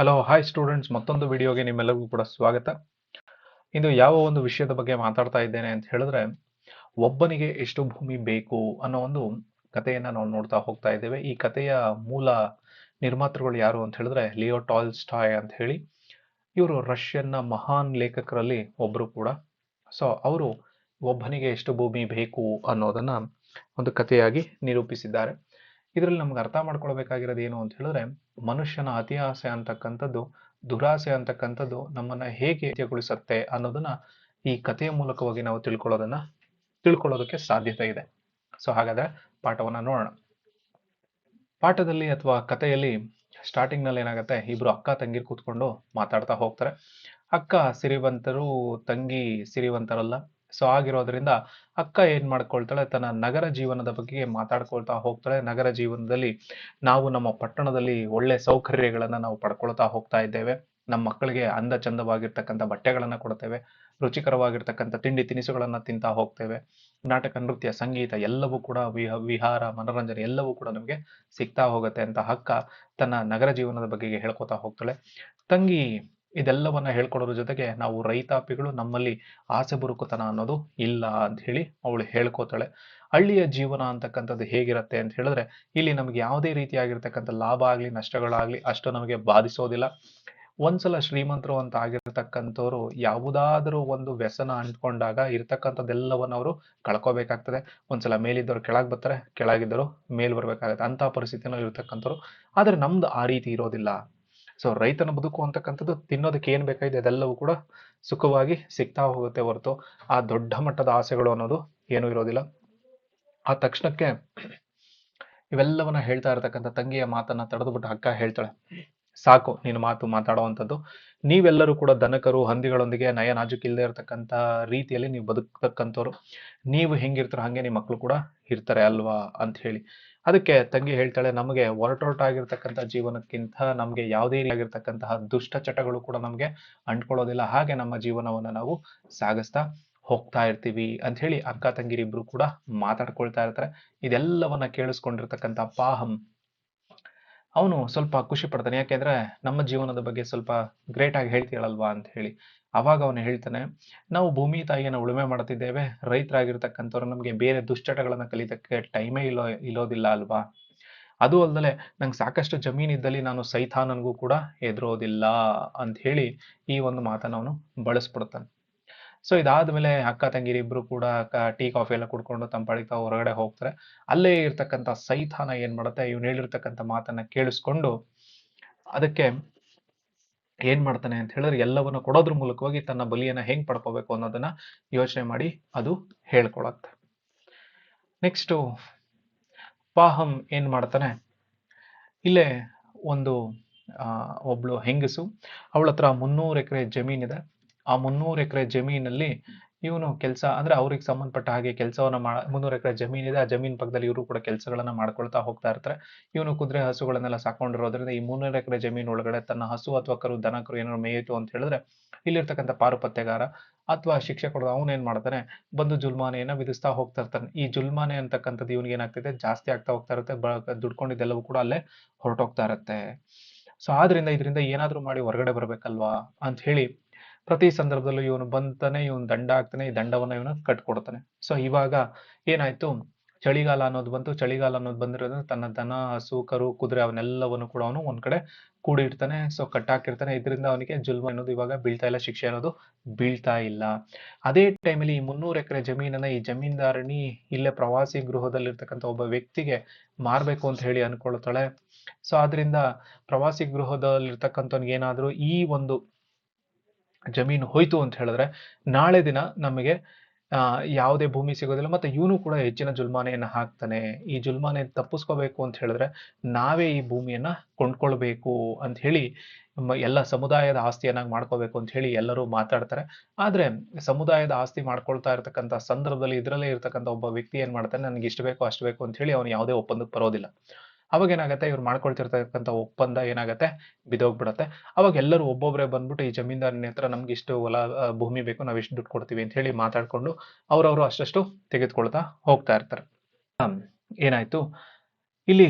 Hello hi students ಮತ್ತೊಂದು ವಿಡಿಯೋಗೆ ನಿಮ್ಮೆಲ್ಲರಿಗೂ ಕೂಡ ಸ್ವಾಗತ. ಇಂದು ಯಾವ ಒಂದು ವಿಷಯದ ಬಗ್ಗೆ ಮಾತಾಡ್ತಾ ಇದ್ದೇನೆ ಅಂತ ಹೇಳಿದ್ರೆ, ಒಬ್ಬನಿಗೆ ಎಷ್ಟು ಭೂಮಿ ಬೇಕು ಅನ್ನೋ ಒಂದು ಕಥೆಯನ್ನ ನಾವು ನೋಡ್ತಾ ಹೋಗ್ತಾ ಇದ್ದೇವೆ. ಈ ಕಥೆಯ ಮೂಲ ನಿರ್ಮಾತೃಗಳು ಯಾರು ಅಂತ ಹೇಳಿದ್ರೆ, ಲಿಯೋ ಟಾಲ್ಸ್ಟಾಯ್ ಅಂತ ಹೇಳಿ. ಇವರು ರಷ್ಯನ್ನ ಮಹಾನ್ ಲೇಖಕರಲ್ಲಿ ಒಬ್ಬರು ಕೂಡ. ಸೊ ಅವರು ಒಬ್ಬನಿಗೆ ಎಷ್ಟು ಭೂಮಿ ಬೇಕು ಅನ್ನೋದನ್ನ ಒಂದು ಕಥೆಯಾಗಿ ನಿರೂಪಿಸಿದ್ದಾರೆ. ಇದರಲ್ಲಿ ನಮ್ಗೆ ಅರ್ಥ ಮಾಡ್ಕೊಳ್ಬೇಕಾಗಿರೋದು ಏನು ಅಂತ ಹೇಳಿದ್ರೆ, ಮನುಷ್ಯನ ಅತಿ ಆಸೆ ಅಂತಕ್ಕಂಥದ್ದು, ದುರಾಸೆ ಅಂತಕ್ಕಂಥದ್ದು ನಮ್ಮನ್ನ ಹೇಗೆ ಅಂತ್ಯಗೊಳಿಸುತ್ತೆ ಅನ್ನೋದನ್ನ ಈ ಕಥೆಯ ಮೂಲಕವಾಗಿ ನಾವು ತಿಳ್ಕೊಳ್ಳೋದನ್ನ, ತಿಳ್ಕೊಳ್ಳೋದಕ್ಕೆ ಸಾಧ್ಯತೆ ಇದೆ. ಸೊ ಹಾಗಾದ್ರೆ ಪಾಠವನ್ನ ನೋಡೋಣ. ಪಾಠದಲ್ಲಿ ಅಥವಾ ಕಥೆಯಲ್ಲಿ ಸ್ಟಾರ್ಟಿಂಗ್ನಲ್ಲಿ ಏನಾಗುತ್ತೆ, ಇಬ್ರು ಅಕ್ಕ ತಂಗಿರ್ ಕೂತ್ಕೊಂಡು ಮಾತಾಡ್ತಾ ಹೋಗ್ತಾರೆ. ಅಕ್ಕ ಸಿರಿವಂತರು, ತಂಗಿ ಸಿರಿವಂತರಲ್ಲ. ಸೊ ಆಗಿರೋದ್ರಿಂದ ಅಕ್ಕ ಏನ್ ಮಾಡ್ಕೊಳ್ತಾಳೆ? ತನ್ನ ನಗರ ಜೀವನದ ಬಗ್ಗೆ ಮಾತಾಡ್ಕೊಳ್ತಾ ಹೋಗ್ತಾಳೆ. ನಗರ ಜೀವನದಲ್ಲಿ ನಾವು ನಮ್ಮ ಪಟ್ಟಣದಲ್ಲಿ ಒಳ್ಳೆ ಸೌಕರ್ಯಗಳನ್ನ ನಾವು ಪಡ್ಕೊಳ್ತಾ ಹೋಗ್ತಾ ಇದ್ದೇವೆ. ನಮ್ಮ ಮಕ್ಕಳಿಗೆ ಅಂದ ಚಂದವಾಗಿರ್ತಕ್ಕಂಥ ಬಟ್ಟೆಗಳನ್ನ ಕೊಡ್ತೇವೆ. ರುಚಿಕರವಾಗಿರ್ತಕ್ಕಂಥ ತಿಂಡಿ ತಿನಿಸುಗಳನ್ನು ತಿಂತಾ ಹೋಗ್ತೇವೆ. ನಾಟಕ, ನೃತ್ಯ, ಸಂಗೀತ ಎಲ್ಲವೂ ಕೂಡ ವಿಹ, ವಿಹಾರ, ಮನೋರಂಜನೆ ಎಲ್ಲವೂ ಕೂಡ ನಮಗೆ ಸಿಗ್ತಾ ಹೋಗುತ್ತೆ ಅಂತ ಅಕ್ಕ ತನ್ನ ನಗರ ಜೀವನದ ಬಗ್ಗೆ ಹೇಳ್ಕೊತಾ ಹೋಗ್ತಾಳೆ. ತಂಗಿ ಇದೆಲ್ಲವನ್ನ ಹೇಳ್ಕೊಡೋದ್ರ ಜೊತೆಗೆ ನಾವು ರೈತಾಪಿಗಳು ನಮ್ಮಲ್ಲಿ ಆಸೆ ಬುರುಕುತನ ಅನ್ನೋದು ಇಲ್ಲ ಅಂತ ಹೇಳಿ ಅವಳು ಹೇಳ್ಕೋತಾಳೆ. ಹಳ್ಳಿಯ ಜೀವನ ಅಂತಕ್ಕಂಥದ್ದು ಹೇಗಿರುತ್ತೆ ಅಂತ ಹೇಳಿದ್ರೆ ಇಲ್ಲಿ ನಮಗೆ ಯಾವುದೇ ರೀತಿಯಾಗಿರ್ತಕ್ಕಂಥ ಲಾಭ ಆಗ್ಲಿ, ನಷ್ಟಗಳಾಗ್ಲಿ ಅಷ್ಟು ನಮಗೆ ಬಾಧಿಸೋದಿಲ್ಲ. ಒಂದ್ಸಲ ಶ್ರೀಮಂತರು ಅಂತ ಆಗಿರ್ತಕ್ಕಂಥವ್ರು ಯಾವುದಾದ್ರೂ ಒಂದು ವ್ಯಸನ ಅಂಟ್ಕೊಂಡಾಗ ಇರ್ತಕ್ಕಂಥದ್ದೆಲ್ಲವನ್ನ ಅವರು ಕಳ್ಕೋಬೇಕಾಗ್ತದೆ. ಒಂದ್ಸಲ ಮೇಲಿದ್ದವ್ರು ಕೆಳಗೆ ಬರ್ತಾರೆ, ಕೆಳಗಿದ್ದವರು ಮೇಲ್ ಬರ್ಬೇಕಾಗತ್ತೆ. ಅಂತ ಪರಿಸ್ಥಿತಿನೂ ಇರ್ತಕ್ಕಂಥವ್ರು. ಆದ್ರೆ ನಮ್ದು ಆ ರೀತಿ ಇರೋದಿಲ್ಲ. ಸೊ ರೈತನ ಬದುಕು ಅಂತಕ್ಕಂಥದ್ದು ತಿನ್ನೋದಕ್ಕೆ ಏನು ಬೇಕಾಗಿದೆ ಅದೆಲ್ಲವೂ ಕೂಡ ಸುಖವಾಗಿ ಸಿಗ್ತಾ ಹೋಗುತ್ತೆ ಹೊರತು. ಆ ದೊಡ್ಡ ಮಟ್ಟದ ಆಸೆಗಳು ಅನ್ನೋದು ಏನೂ ಇರೋದಿಲ್ಲ. ಆ ತಕ್ಷಣಕ್ಕೆ ಇವೆಲ್ಲವನ್ನ ಹೇಳ್ತಾ ಇರತಕ್ಕಂಥ ತಂಗಿಯ ಮಾತನ್ನ ತಡೆದುಬಿಟ್ಟು ಅಕ್ಕ ಹೇಳ್ತಾಳೆ. ಸಾಕು ನಿನ್ನ ಮಾತು ಮಾತಾಡುವಂಥದ್ದು ನೀವೆಲ್ಲರೂ ಕೂಡ ದನಕರು ಹಂದಿಗಳೊಂದಿಗೆ ನಯ ನಾಜುಕ್ ಇಲ್ಲದೆ ಇರತಕ್ಕಂಥ ರೀತಿಯಲ್ಲಿ ನೀವು ಬದುಕ್ತಕ್ಕಂಥವ್ರು. ನೀವು ಹೆಂಗಿರ್ತಾರೋ ಹಾಗೆ ನಿಮ್ಮ ಮಕ್ಕಳು ಕೂಡ ಇರ್ತಾರೆ ಅಲ್ವಾ ಅಂತ ಹೇಳಿ. ಅದಕ್ಕೆ ತಂಗಿ ಹೇಳ್ತಾಳೆ, ನಮಗೆ ಒರಟೊರಟಾಗಿರ್ತಕ್ಕಂಥ ಜೀವನಕ್ಕಿಂತ ನಮಗೆ ಯಾವುದೇ ರೀತಿಯಾಗಿರ್ತಕ್ಕಂತಹ ದುಷ್ಟ ಚಟಗಳು ಕೂಡ ನಮಗೆ ಅಂಟ್ಕೊಳ್ಳೋದಿಲ್ಲ. ಹಾಗೆ ನಮ್ಮ ಜೀವನವನ್ನು ನಾವು ಸಾಗಿಸ್ತಾ ಹೋಗ್ತಾ ಇರ್ತೀವಿ ಅಂತ ಹೇಳಿ ಅಕ್ಕ ತಂಗಿರಿಬ್ರು ಕೂಡ ಮಾತಾಡ್ಕೊಳ್ತಾ ಇರ್ತಾರೆ. ಇದೆಲ್ಲವನ್ನ ಕೇಳಿಸ್ಕೊಂಡಿರ್ತಕ್ಕಂಥ ಪಾಹಂ ಅವನು ಸ್ವಲ್ಪ ಖುಷಿ ಪಡ್ತಾನೆ. ಯಾಕೆಂದ್ರೆ ನಮ್ಮ ಜೀವನದ ಬಗ್ಗೆ ಸ್ವಲ್ಪ ಗ್ರೇಟ್ ಆಗಿ ಹೇಳ್ತೀಳಲ್ವಾ ಅಂತ ಹೇಳಿ. ಅವಾಗ ಅವನು ಹೇಳ್ತಾನೆ, ನಾವು ಭೂಮಿ ತಾಯಿಯನ್ನ ಉಳುಮೆ ಮಾಡ್ತಿದ್ದೇವೆ. ರೈತರಾಗಿರ್ತಕ್ಕಂಥವ್ರು ನಮಗೆ ಬೇರೆ ದುಶ್ಚಟಗಳನ್ನ ಕಲಿತಕ್ಕೆ ಟೈಮೇ ಇಲ್ಲೋ, ಇಲ್ಲೋದಿಲ್ಲ ಅಲ್ವಾ? ಅದು ಅಲ್ಲದೆ ನಂಗೆ ಸಾಕಷ್ಟು ಜಮೀನು ಇದ್ದಲ್ಲಿ ನಾನು ಸೈತಾನನ್ಗೂ ಕೂಡ ಎದುರೋದಿಲ್ಲ ಅಂತ ಹೇಳಿ ಈ ಒಂದು ಮಾತನ್ನ ಅವನು ಬಳಸ್ಬಿಡ್ತಾನೆ. ಸೊ ಇದಾದ್ಮೇಲೆ ಅಕ್ಕ ತಂಗಿರಿ ಇಬ್ರು ಕೂಡ ಟೀ, ಕಾಫಿ ಎಲ್ಲ ಕುಡ್ಕೊಂಡು ಪಾಡಿಗೆ ಹೊರಗಡೆ ಹೋಗ್ತಾರೆ. ಅಲ್ಲೇ ಇರ್ತಕ್ಕಂಥ ಸೈತಾನ ಏನ್ ಮಾಡುತ್ತೆ? ಇವ್ನು ಹೇಳಿರ್ತಕ್ಕಂಥ ಮಾತನ್ನ ಕೇಳಿಸ್ಕೊಂಡು ಅದಕ್ಕೆ ಏನ್ ಮಾಡ್ತಾನೆ ಅಂತ ಹೇಳಿದ್ರೆ, ಎಲ್ಲವನ್ನು ಕೊಡೋದ್ರ ಮೂಲಕವಾಗಿ ತನ್ನ ಬಲಿಯನ್ನ ಹೆಂಗ್ ಪಡ್ಕೋಬೇಕು ಅನ್ನೋದನ್ನ ಯೋಚನೆ ಮಾಡಿ ಅದು ಹೇಳ್ಕೊಳತ್ತೆ. ನೆಕ್ಸ್ಟ್ ಪಾಹಂ ಏನ್ ಮಾಡ್ತಾನೆ? ಇಲ್ಲೇ ಒಂದು ಒಬ್ಳು ಹೆಂಗಸು ಅವಳ ಹತ್ರ ಮುನ್ನೂರು ಎಕರೆ ಜಮೀನಿದೆ. ಆ ಮುನ್ನೂರು ಎಕರೆ ಜಮೀನಲ್ಲಿ ಇವನು ಕೆಲಸ ಅಂದ್ರೆ ಅವ್ರಿಗೆ ಸಂಬಂಧಪಟ್ಟ ಹಾಗೆ ಕೆಲಸವನ್ನ ಮಾ, ಮುನ್ನೂರು ಎಕರೆ ಜಮೀನಿದೆ, ಆ ಜಮೀನ್ ಪಕ್ಕದಲ್ಲಿ ಇವರು ಕೂಡ ಕೆಲಸಗಳನ್ನ ಮಾಡ್ಕೊಳ್ತಾ ಹೋಗ್ತಾ ಇರ್ತಾರೆ. ಇವನು ಕುದುರೆ ಹಸುಗಳನ್ನೆಲ್ಲ ಸಾಕೊಂಡಿರೋದ್ರಿಂದ ಈ ಮುನ್ನೂರು ಎಕರೆ ಜಮೀನ್ ಒಳಗಡೆ ತನ್ನ ಹಸು ಅಥವಾ ಕರು, ದನಕರು ಏನಾದ್ರು ಮೇಯಿತು ಅಂತ ಹೇಳಿದ್ರೆ ಇಲ್ಲಿರ್ತಕ್ಕಂಥ ಪಾರುಪತ್ಯಗಾರ ಅಥವಾ ಶಿಕ್ಷಕರು ಅವನು ಏನ್ ಮಾಡ್ತಾನೆ, ಬಂದು ಜುಲ್ಮಾನೆಯನ್ನ ವಿಧಿಸ್ತಾ ಹೋಗ್ತಾ ಇರ್ತಾನೆ. ಈ ಜುಲ್ಮಾನೆ ಅಂತಕ್ಕಂಥದ್ದು ಇವನಿಗೆ ಏನಾಗ್ತಿದೆ? ಜಾಸ್ತಿ ಆಗ್ತಾ ಹೋಗ್ತಾ ಇರುತ್ತೆ ದುಡ್ಕೊಂಡಿದ್ದೆಲ್ಲವೂ ಕೂಡ ಅಲ್ಲೇ ಹೊರಟೋಗ್ತಾ ಇರುತ್ತೆ. ಸೊ ಆದ್ರಿಂದ ಇದರಿಂದ ಏನಾದ್ರೂ ಮಾಡಿ ಹೊರಗಡೆ ಬರ್ಬೇಕಲ್ವಾ? ಅಂತ ಹೇಳಿ ಪ್ರತಿ ಸಂದರ್ಭದಲ್ಲೂ ಇವನು ಬಂತಾನೆ, ಇವನು ದಂಡ ಹಾಕ್ತಾನೆ, ಈ ದಂಡವನ್ನ ಇವನು ಕಟ್ಕೊಡ್ತಾನೆ. ಸೊ ಇವಾಗ ಏನಾಯ್ತು? ಚಳಿಗಾಲ ಅನ್ನೋದು ಬಂತು. ಚಳಿಗಾಲ ಅನ್ನೋದು ಬಂದಿರೋದ್ರಿಂದ ತನ್ನ ದನ ಹಸು, ಕರು, ಕುದುರೆ ಅವನ್ನೆಲ್ಲವನ್ನು ಕೂಡ ಅವನು ಒಂದ್ ಕಡೆ ಕೂಡಿಡ್ತಾನೆ. ಸೊ ಕಟ್ಟಾಕಿರ್ತಾನೆ. ಇದರಿಂದ ಅವನಿಗೆ ಜುಲ್ಮ ಅನ್ನೋದು ಇವಾಗ ಬೀಳ್ತಾ ಇಲ್ಲ, ಶಿಕ್ಷೆ ಅನ್ನೋದು ಬೀಳ್ತಾ ಇಲ್ಲ. ಅದೇ ಟೈಮಲ್ಲಿ ಈ ಮುನ್ನೂರು ಎಕರೆ ಜಮೀನನ್ನ ಈ ಜಮೀನ್ದಾರಣಿ ಇಲ್ಲೇ ಪ್ರವಾಸಿ ಗೃಹದಲ್ಲಿರ್ತಕ್ಕಂಥ ಒಬ್ಬ ವ್ಯಕ್ತಿಗೆ ಮಾರ್ಬೇಕು ಅಂತ ಹೇಳಿ ಅನ್ಕೊಳ್ತಾಳೆ. ಸೊ ಆದ್ರಿಂದ ಪ್ರವಾಸಿ ಗೃಹದಲ್ಲಿರ್ತಕ್ಕಂಥವ್ನಿಗೆ ಏನಾದ್ರೂ ಈ ಒಂದು ಜಮೀನು ಹೋಯ್ತು ಅಂತ ಹೇಳಿದ್ರೆ ನಾಳೆ ದಿನ ನಮಗೆ ಯಾವುದೇ ಭೂಮಿ ಸಿಗೋದಿಲ್ಲ ಮತ್ತೆ ಇವನು ಕೂಡ ಹೆಚ್ಚಿನ ಜುಲ್ಮಾನೆಯನ್ನು ಹಾಕ್ತಾನೆ. ಈ ಜುಲ್ಮಾನೆ ತಪ್ಪಿಸ್ಕೋಬೇಕು ಅಂತ ಹೇಳಿದ್ರೆ ನಾವೇ ಈ ಭೂಮಿಯನ್ನ ಕೊಂಡ್ಕೊಳ್ಬೇಕು ಅಂತ ಹೇಳಿ ಎಲ್ಲ ಸಮುದಾಯದ ಆಸ್ತಿಯನ್ನಾಗಿ ಮಾಡ್ಕೋಬೇಕು ಅಂತ ಹೇಳಿ ಎಲ್ಲರೂ ಮಾತಾಡ್ತಾರೆ. ಆದರೆ ಸಮುದಾಯದ ಆಸ್ತಿ ಮಾಡ್ಕೊಳ್ತಾ ಇರ್ತಕ್ಕಂಥ ಸಂದರ್ಭದಲ್ಲಿ ಇದರಲ್ಲೇ ಇರ್ತಕ್ಕಂಥ ಒಬ್ಬ ವ್ಯಕ್ತಿ ಏನು ಮಾಡ್ತಾನೆ, ನನಗೆ ಇಷ್ಟು ಬೇಕು, ಅಷ್ಟು ಬೇಕು ಅಂತ ಹೇಳಿ ಅವನು ಯಾವುದೇ ಒಪ್ಪಂದಕ್ಕೆ ಬರೋದಿಲ್ಲ. ಅವಾಗ ಏನಾಗುತ್ತೆ? ಇವ್ರು ಮಾಡ್ಕೊಳ್ತಿರ್ತಕ್ಕಂಥ ಒಪ್ಪಂದ ಏನಾಗುತ್ತೆ? ಬಿದೋಗ್ಬಿಡುತ್ತೆ. ಅವಾಗ ಎಲ್ಲರೂ ಒಬ್ಬೊಬ್ಬರೇ ಬಂದ್ಬಿಟ್ಟು, ಈ ಜಮೀನ್ದಾರನ ಹತ್ರ ನಮ್ಗೆ ಇಷ್ಟು ಹೊಲ ಭೂಮಿ ಬೇಕು, ನಾವು ಇಷ್ಟು ದುಡ್ಡು ಕೊಡ್ತೀವಿ ಅಂತ ಹೇಳಿ ಮಾತಾಡ್ಕೊಂಡು ಅವ್ರವರು ಅಷ್ಟಷ್ಟು ತೆಗೆದುಕೊಳ್ತಾ ಹೋಗ್ತಾ ಇರ್ತಾರೆ. ಏನಾಯ್ತು? ಇಲ್ಲಿ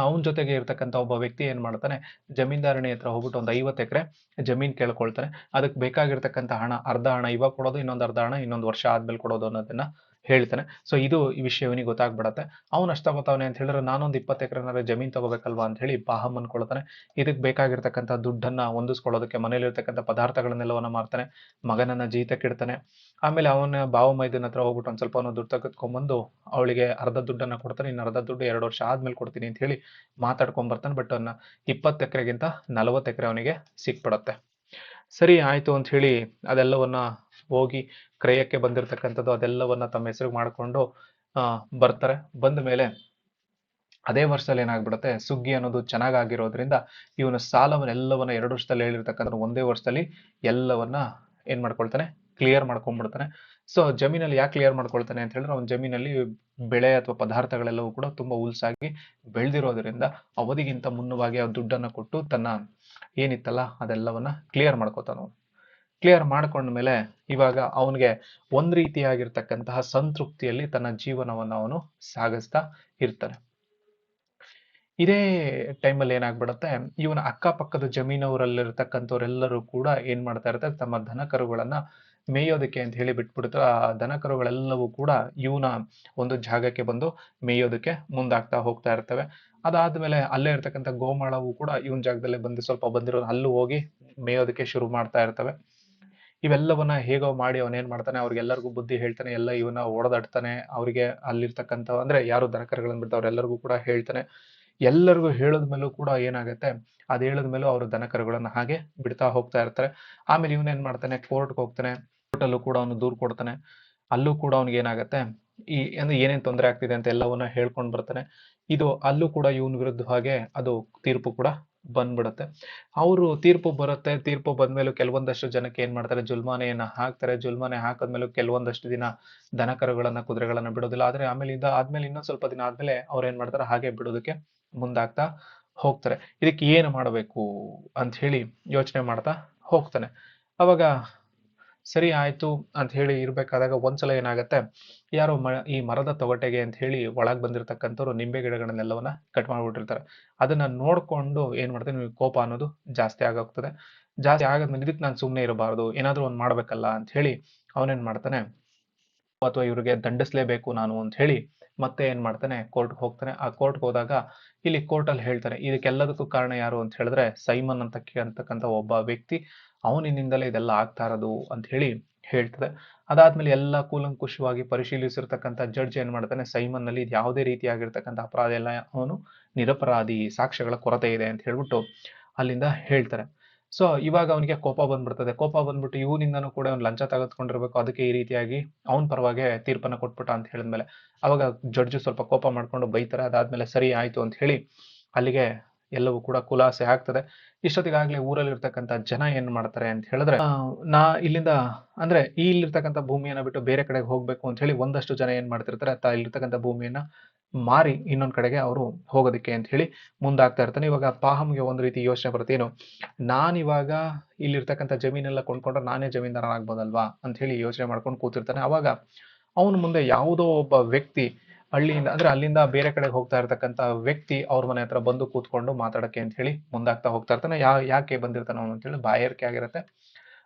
ಅವನ ಜೊತೆಗೆ ಇರ್ತಕ್ಕಂಥ ಒಬ್ಬ ವ್ಯಕ್ತಿ ಏನ್ ಮಾಡ್ತಾನೆ? ಜಮೀನ್ದಾರಣಿ ಹತ್ರ ಹೋಗ್ಬಿಟ್ಟು ಒಂದು ಐವತ್ತು ಎಕರೆ ಜಮೀನ್ ಕೇಳ್ಕೊಳ್ತಾನೆ. ಅದಕ್ಕೆ ಬೇಕಾಗಿರ್ತಕ್ಕಂಥ ಹಣ, ಅರ್ಧ ಹಣ, ಇವಾಗ ಕೊಡೋದು, ಇನ್ನೊಂದು ಅರ್ಧ ಹಣ, ಇನ್ನೊಂದು ವರ್ಷ ಆದ್ಮೇಲೆ ಕೊಡೋದು ಅನ್ನೋದನ್ನ ಹೇಳ್ತಾನೆ. ಸೊ ಇದು ಈ ವಿಷಯ ಇವನಿಗೆ ಗೊತ್ತಾಗ್ಬಿಡತ್ತೆ. ಅವ್ನು ಅಷ್ಟ ಗೊತ್ತವನೆ ಅಂತ ಹೇಳಿದ್ರೆ ನಾನೊಂದು ಇಪ್ಪತ್ತು ಎಕರೆನಾದ್ರೆ ಜಮೀನ್ ತಗೋಬೇಕಲ್ವಾ ಅಂತ ಹೇಳಿ ಬಾಹಮ್ ಅನ್ಕೊಳ್ತಾನೆ. ಇದಕ್ಕೆ ಬೇಕಾಗಿರ್ತಕ್ಕಂಥ ದುಡ್ಡನ್ನ ಹೊಂದಿಸ್ಕೊಳ್ಳೋದಕ್ಕೆ ಮನೇಲಿರ್ತಕ್ಕಂಥ ಪದಾರ್ಥಗಳನ್ನೆಲ್ಲವನ್ನ ಮಾರ್ತಾನೆ ಮಗನನ್ನ ಜೀತಕ್ಕಿಡ್ತಾನೆ. ಆಮೇಲೆ ಅವನ ಬಾವು ಮೈದನ ಹತ್ರ ಹೋಗ್ಬಿಟ್ಟು ಒಂದು ಸ್ವಲ್ಪ ಅವನು ದುಡ್ಡು ತಗತ್ಕೊಂಡ್ಬಂದು ಅವಳಿಗೆ ಅರ್ಧ ದುಡ್ಡನ್ನ ಕೊಡ್ತಾನೆ, ಇನ್ನು ಅರ್ಧ ದುಡ್ಡು ಎರಡು ವರ್ಷ ಆದ್ಮೇಲೆ ಕೊಡ್ತೀನಿ ಅಂತ ಹೇಳಿ ಮಾತಾಡ್ಕೊಂಡ್ ಬರ್ತಾನೆ ಬಟ್ ಅವನ್ನ ಇಪ್ಪತ್ತು ಎಕರೆಗಿಂತ ನಲವತ್ತು ಎಕರೆ ಅವನಿಗೆ ಸಿಕ್ಬಿಡತ್ತೆ. ಸರಿ, ಆಯ್ತು ಅಂತ ಹೇಳಿ ಅದೆಲ್ಲವನ್ನ ಹೋಗಿ ಕ್ರಯಕ್ಕೆ ಬಂದಿರತಕ್ಕಂಥದ್ದು ಅದೆಲ್ಲವನ್ನ ತಮ್ಮ ಹೆಸರು ಮಾಡಿಕೊಂಡು ಬರ್ತಾರೆ. ಬಂದ ಮೇಲೆ ಅದೇ ವರ್ಷದಲ್ಲಿ ಏನಾಗ್ಬಿಡುತ್ತೆ, ಸುಗ್ಗಿ ಅನ್ನೋದು ಚೆನ್ನಾಗಾಗಿರೋದ್ರಿಂದ ಇವನ ಸಾಲವನ್ನೆಲ್ಲವನ್ನ ಎರಡು ವರ್ಷದಲ್ಲಿ ಹೇಳಿರ್ತಕ್ಕಂಥ ಒಂದೇ ವರ್ಷದಲ್ಲಿ ಎಲ್ಲವನ್ನ ಏನ್ ಮಾಡ್ಕೊಳ್ತಾನೆ ಕ್ಲಿಯರ್ ಮಾಡ್ಕೊಂಡ್ಬಿಡ್ತಾನೆ ಸೊ ಜಮೀನಲ್ಲಿ ಯಾಕೆ ಕ್ಲಿಯರ್ ಮಾಡ್ಕೊಳ್ತಾನೆ ಅಂತ ಹೇಳಿದ್ರೆ, ಅವನ ಜಮೀನಲ್ಲಿ ಬೆಳೆ ಅಥವಾ ಪದಾರ್ಥಗಳೆಲ್ಲವೂ ಕೂಡ ತುಂಬಾ ಉಲ್ಸಾಗಿ ಬೆಳೆದಿರೋದ್ರಿಂದ ಅವಧಿಗಿಂತ ಮುನ್ನವಾಗಿ ಆ ದುಡ್ಡನ್ನ ಕೊಟ್ಟು ತನ್ನ ಏನಿತ್ತಲ್ಲ ಅದೆಲ್ಲವನ್ನ ಕ್ಲಿಯರ್ ಮಾಡ್ಕೋತಾನ ಕ್ಲಿಯರ್ ಮಾಡ್ಕೊಂಡ್ಮೇಲೆ ಇವಾಗ ಅವನಿಗೆ ಒಂದ್ ರೀತಿಯಾಗಿರ್ತಕ್ಕಂತಹ ಸಂತೃಪ್ತಿಯಲ್ಲಿ ತನ್ನ ಜೀವನವನ್ನು ಅವನು ಸಾಗಿಸ್ತಾ ಇರ್ತಾನೆ. ಇದೇ ಟೈಮಲ್ಲಿ ಏನಾಗ್ಬಿಡುತ್ತೆ, ಇವನ ಅಕ್ಕಪಕ್ಕದ ಜಮೀನವರಲ್ಲಿರ್ತಕ್ಕಂಥವ್ರೆಲ್ಲರೂ ಕೂಡ ಏನ್ ಮಾಡ್ತಾ ಇರ್ತಾರೆ, ತಮ್ಮ ದನ ಕರುಗಳನ್ನ ಮೇಯೋದಕ್ಕೆ ಅಂತ ಹೇಳಿ ಬಿಟ್ಬಿಡ್ತಾರೆ ಆ ದನ ಕರುಗಳೆಲ್ಲವೂ ಕೂಡ ಇವನ ಒಂದು ಜಾಗಕ್ಕೆ ಬಂದು ಮೇಯೋದಕ್ಕೆ ಮುಂದಾಗ್ತಾ ಹೋಗ್ತಾ ಇರ್ತವೆ. ಅದಾದ್ಮೇಲೆ ಅಲ್ಲೇ ಇರ್ತಕ್ಕಂಥ ಗೋಮಾಳವು ಕೂಡ ಇವನ್ ಜಾಗದಲ್ಲೇ ಬಂದು ಸ್ವಲ್ಪ ಬಂದಿರೋ ಅಲ್ಲೂ ಹೋಗಿ ಮೇಯೋದಕ್ಕೆ ಶುರು ಮಾಡ್ತಾ ಇರ್ತವೆ. ಇವೆಲ್ಲವನ್ನ ಹೇಗೋ ಮಾಡಿ ಅವನೇನ್ ಮಾಡ್ತಾನೆ, ಅವ್ರಿಗೆಲ್ಲರಿಗೂ ಬುದ್ಧಿ ಹೇಳ್ತಾನೆ, ಎಲ್ಲ ಇವನ್ನ ಓಡದಾಡ್ತಾನೆ, ಅವರಿಗೆ ಅಲ್ಲಿರ್ತಕ್ಕಂಥ, ಅಂದ್ರೆ ಯಾರು ದನಕರುಗಳನ್ನ ಬಿಡ್ತಾವ್ರ ಎಲ್ಲರಿಗೂ ಕೂಡ ಹೇಳ್ತಾನೆ. ಎಲ್ಲರಿಗೂ ಹೇಳಿದ್ಮೇಲೂ ಕೂಡ ಏನಾಗುತ್ತೆ, ಅದ್ ಹೇಳಿದ್ಮೇಲೂ ಅವರು ದನಕರುಗಳನ್ನ ಹಾಗೆ ಬಿಡ್ತಾ ಹೋಗ್ತಾ ಇರ್ತಾರೆ. ಆಮೇಲೆ ಇವನೇನ್ ಮಾಡ್ತಾನೆ ಕೋರ್ಟ್ಗೆ ಹೋಗ್ತಾನೆ ಕೋರ್ಟಲ್ಲೂ ಕೂಡ ಅವನು ದೂರು ಕೊಡ್ತಾನೆ. ಅಲ್ಲೂ ಕೂಡ ಅವ್ನಿಗೆ ಏನಾಗುತ್ತೆ, ಈ ಅಂದ್ರೆ ಏನೇನ್ ತೊಂದರೆ ಆಗ್ತಿದೆ ಅಂತ ಎಲ್ಲವನ್ನ ಹೇಳ್ಕೊಂಡು ಬರ್ತಾನೆ. ಇದು ಅಲ್ಲೂ ಕೂಡ ಇವನ್ ವಿರುದ್ಧವಾಗಿ ಅದು ತೀರ್ಪು ಕೂಡ ಬಂದ್ಬಿಡುತ್ತೆ. ಅವರು ತೀರ್ಪು ಬರುತ್ತೆ, ತೀರ್ಪು ಬಂದ್ಮೇಲೂ ಕೆಲವೊಂದಷ್ಟು ಜನಕ್ಕೆ ಏನ್ ಮಾಡ್ತಾರೆ, ಜುಲ್ಮಾನೆಯನ್ನ ಹಾಕ್ತಾರೆ. ಜುಲ್ಮಾನೆ ಹಾಕದ್ಮೇಲೂ ಕೆಲವೊಂದಷ್ಟು ದಿನ ದನ ಕರುಗಳನ್ನ, ಕುದುರೆಗಳನ್ನ ಬಿಡೋದಿಲ್ಲ. ಆದ್ರೆ ಆಮೇಲೆ ಇದ ಆದ್ಮೇಲೆ ಇನ್ನೊಂದ್ ಸ್ವಲ್ಪ ದಿನ ಆದ್ಮೇಲೆ ಅವ್ರು ಏನ್ ಮಾಡ್ತಾರೆ, ಹಾಗೆ ಬಿಡೋದಕ್ಕೆ ಮುಂದಾಗ್ತಾ ಹೋಗ್ತಾರೆ. ಇದಕ್ಕೆ ಏನು ಮಾಡಬೇಕು ಅಂತ ಹೇಳಿ ಯೋಚನೆ ಮಾಡ್ತಾ ಹೋಗ್ತಾನೆ. ಅವಾಗ ಸರಿ ಆಯ್ತು ಅಂತ ಹೇಳಿ ಇರ್ಬೇಕಾದಾಗ ಒಂದ್ಸಲ ಏನಾಗುತ್ತೆ, ಯಾರೋ ಮ, ಈ ಮರದ ತೊಗಟೆಗೆ ಅಂತ ಹೇಳಿ ಒಳಗೆ ಬಂದಿರತಕ್ಕಂಥವ್ರು ನಿಂಬೆ ಗಿಡಗಳನ್ನೆಲ್ಲವನ್ನ ಕಟ್ ಮಾಡ್ಬಿಟ್ಟಿರ್ತಾರೆ. ಅದನ್ನ ನೋಡ್ಕೊಂಡು ಏನು ಮಾಡ್ತಾರೆ, ನಿಮಗೆ ಕೋಪ ಅನ್ನೋದು ಜಾಸ್ತಿ ಆಗೋಗ್ತದೆ. ಜಾಸ್ತಿ ಆಗಾದ್ಮೇಲೆ ಇದಕ್ಕೆ ನಾನು ಸುಮ್ಮನೆ ಇರಬಾರ್ದು, ಏನಾದರೂ ಒಂದ್ ಮಾಡಬೇಕಲ್ಲ ಅಂತ ಹೇಳಿ ಅವನೇನು ಮಾಡ್ತಾನೆ, ಅಥವಾ ಇವರಿಗೆ ದಂಡಿಸ್ಲೇಬೇಕು ನಾನು ಅಂತ ಹೇಳಿ ಮತ್ತೆ ಏನ್ ಮಾಡ್ತಾನೆ ಕೋರ್ಟ್ಗೆ ಹೋಗ್ತಾನೆ. ಆ ಕೋರ್ಟ್ಗೆ ಹೋದಾಗ ಇಲ್ಲಿ ಕೋರ್ಟ್ ಅಲ್ಲಿ ಹೇಳ್ತಾರೆ ಇದಕ್ಕೆಲ್ಲದಕ್ಕೂ ಕಾರಣ ಯಾರು? ಅಂತ ಹೇಳಿದ್ರೆ, ಸೈಮನ್ ಅಂತ ಅಂತಕ್ಕಂಥ ಒಬ್ಬ ವ್ಯಕ್ತಿ ಅವನಿಂದಲೇ ಇದೆಲ್ಲ ಆಗ್ತಾ ಇರೋದು ಅಂತ ಹೇಳಿ ಹೇಳ್ತದೆ. ಅದಾದ್ಮೇಲೆ ಎಲ್ಲ ಕೂಲಂಕುಷವಾಗಿ ಪರಿಶೀಲಿಸಿರ್ತಕ್ಕಂಥ ಜಡ್ಜ್ ಏನ್ ಮಾಡ್ತಾನೆ ಸೈಮನ್ನಲ್ಲಿ ಇದು ಯಾವುದೇ ರೀತಿಯಾಗಿರ್ತಕ್ಕಂಥ ಅಪರಾಧ ಎಲ್ಲ ಅವನು ನಿರಪರಾಧಿ ಸಾಕ್ಷ್ಯಗಳ ಕೊರತೆ ಇದೆ ಅಂತ ಹೇಳ್ಬಿಟ್ಟು ಅಲ್ಲಿಂದ ಹೇಳ್ತಾರೆ. ಸೊ ಇವಾಗ ಅವನಿಗೆ ಕೋಪ ಬಂದ್ಬಿಡ್ತದೆ. ಕೋಪ ಬಂದ್ಬಿಟ್ಟು ಇವನಿಂದನೂ ಕೂಡ ಅವ್ನು ಲಂಚ ತೆಗೆದುಕೊಂಡಿರ್ಬೇಕು. ಅದಕ್ಕೆ ಈ ರೀತಿಯಾಗಿ ಅವನ ಪರವಾಗಿ ತೀರ್ಪನ್ನ ಕೊಟ್ಬಿಟ್ಟ ಅಂತ ಹೇಳಿದ್ಮೇಲೆ ಅವಾಗ ಜಡ್ಜು ಸ್ವಲ್ಪ ಕೋಪ ಮಾಡ್ಕೊಂಡು ಬೈತಾರೆ. ಅದಾದ್ಮೇಲೆ ಸರಿ ಆಯ್ತು ಅಂತ ಹೇಳಿ ಅಲ್ಲಿಗೆ ಎಲ್ಲವೂ ಕೂಡ ಕುಲಾಸೆ ಆಗ್ತದೆ. ಇಷ್ಟೊತ್ತಿಗಾಗ್ಲೇ ಊರಲ್ಲಿ ಇರ್ತಕ್ಕಂಥ ಜನ ಏನ್ ಮಾಡ್ತಾರೆ ಅಂತ ಹೇಳಿದ್ರೆ ನಾ ಇಲ್ಲಿಂದ ಅಂದ್ರೆ ಇಲ್ಲಿರ್ತಕ್ಕಂಥ ಭೂಮಿಯನ್ನ ಬಿಟ್ಟು ಬೇರೆ ಕಡೆಗೆ ಹೋಗ್ಬೇಕು ಅಂತ ಹೇಳಿ ಒಂದಷ್ಟು ಜನ ಏನ್ ಮಾಡ್ತಿರ್ತಾರೆ ತ ಇಲ್ಲಿರ್ತಕ್ಕಂಥ ಭೂಮಿಯನ್ನ ಮಾರಿ ಇನ್ನೊಂದ್ ಕಡೆಗೆ ಅವರು ಹೋಗೋದಕ್ಕೆ ಅಂತ ಹೇಳಿ ಮುಂದಾಗ್ತಾ ಇರ್ತಾನೆ. ಇವಾಗ ಪಾಹಮ್ಗೆ ಒಂದು ರೀತಿ ಯೋಚನೆ ಬರುತ್ತೆ, ಏನು? ನಾನಿವಾಗ ಇಲ್ಲಿರ್ತಕ್ಕಂಥ ಜಮೀನೆಲ್ಲ ಕೊಂಡ್ಕೊಂಡ್ರೆ ನಾನೇ ಜಮೀನ್ದಾರನಾಗ್ಬೋದಲ್ವಾ ಅಂತ ಹೇಳಿ ಯೋಚನೆ ಮಾಡ್ಕೊಂಡು ಕೂತಿರ್ತಾನೆ. ಅವಾಗ ಅವನ ಮುಂದೆ ಯಾವುದೋ ಒಬ್ಬ ವ್ಯಕ್ತಿ ಹಳ್ಳಿಯಿಂದ, ಅಂದ್ರೆ ಅಲ್ಲಿಂದ ಬೇರೆ ಕಡೆಗೆ ಹೋಗ್ತಾ ಇರ್ತಕ್ಕಂಥ ವ್ಯಕ್ತಿ ಅವ್ರ ಮನೆ ಹತ್ರ ಬಂದು ಕೂತ್ಕೊಂಡು ಮಾತಾಡಕ್ಕೆ ಅಂತ ಹೇಳಿ ಮುಂದಾಗ್ತಾ ಹೋಗ್ತಾ ಇರ್ತಾನೆ. ಯಾ, ಯಾಕೆ ಬಂದಿರ್ತಾನೆ ಅವನು ಅಂತ ಹೇಳಿ ಬಾಯಾರಿಕೆ ಆಗಿರುತ್ತೆ.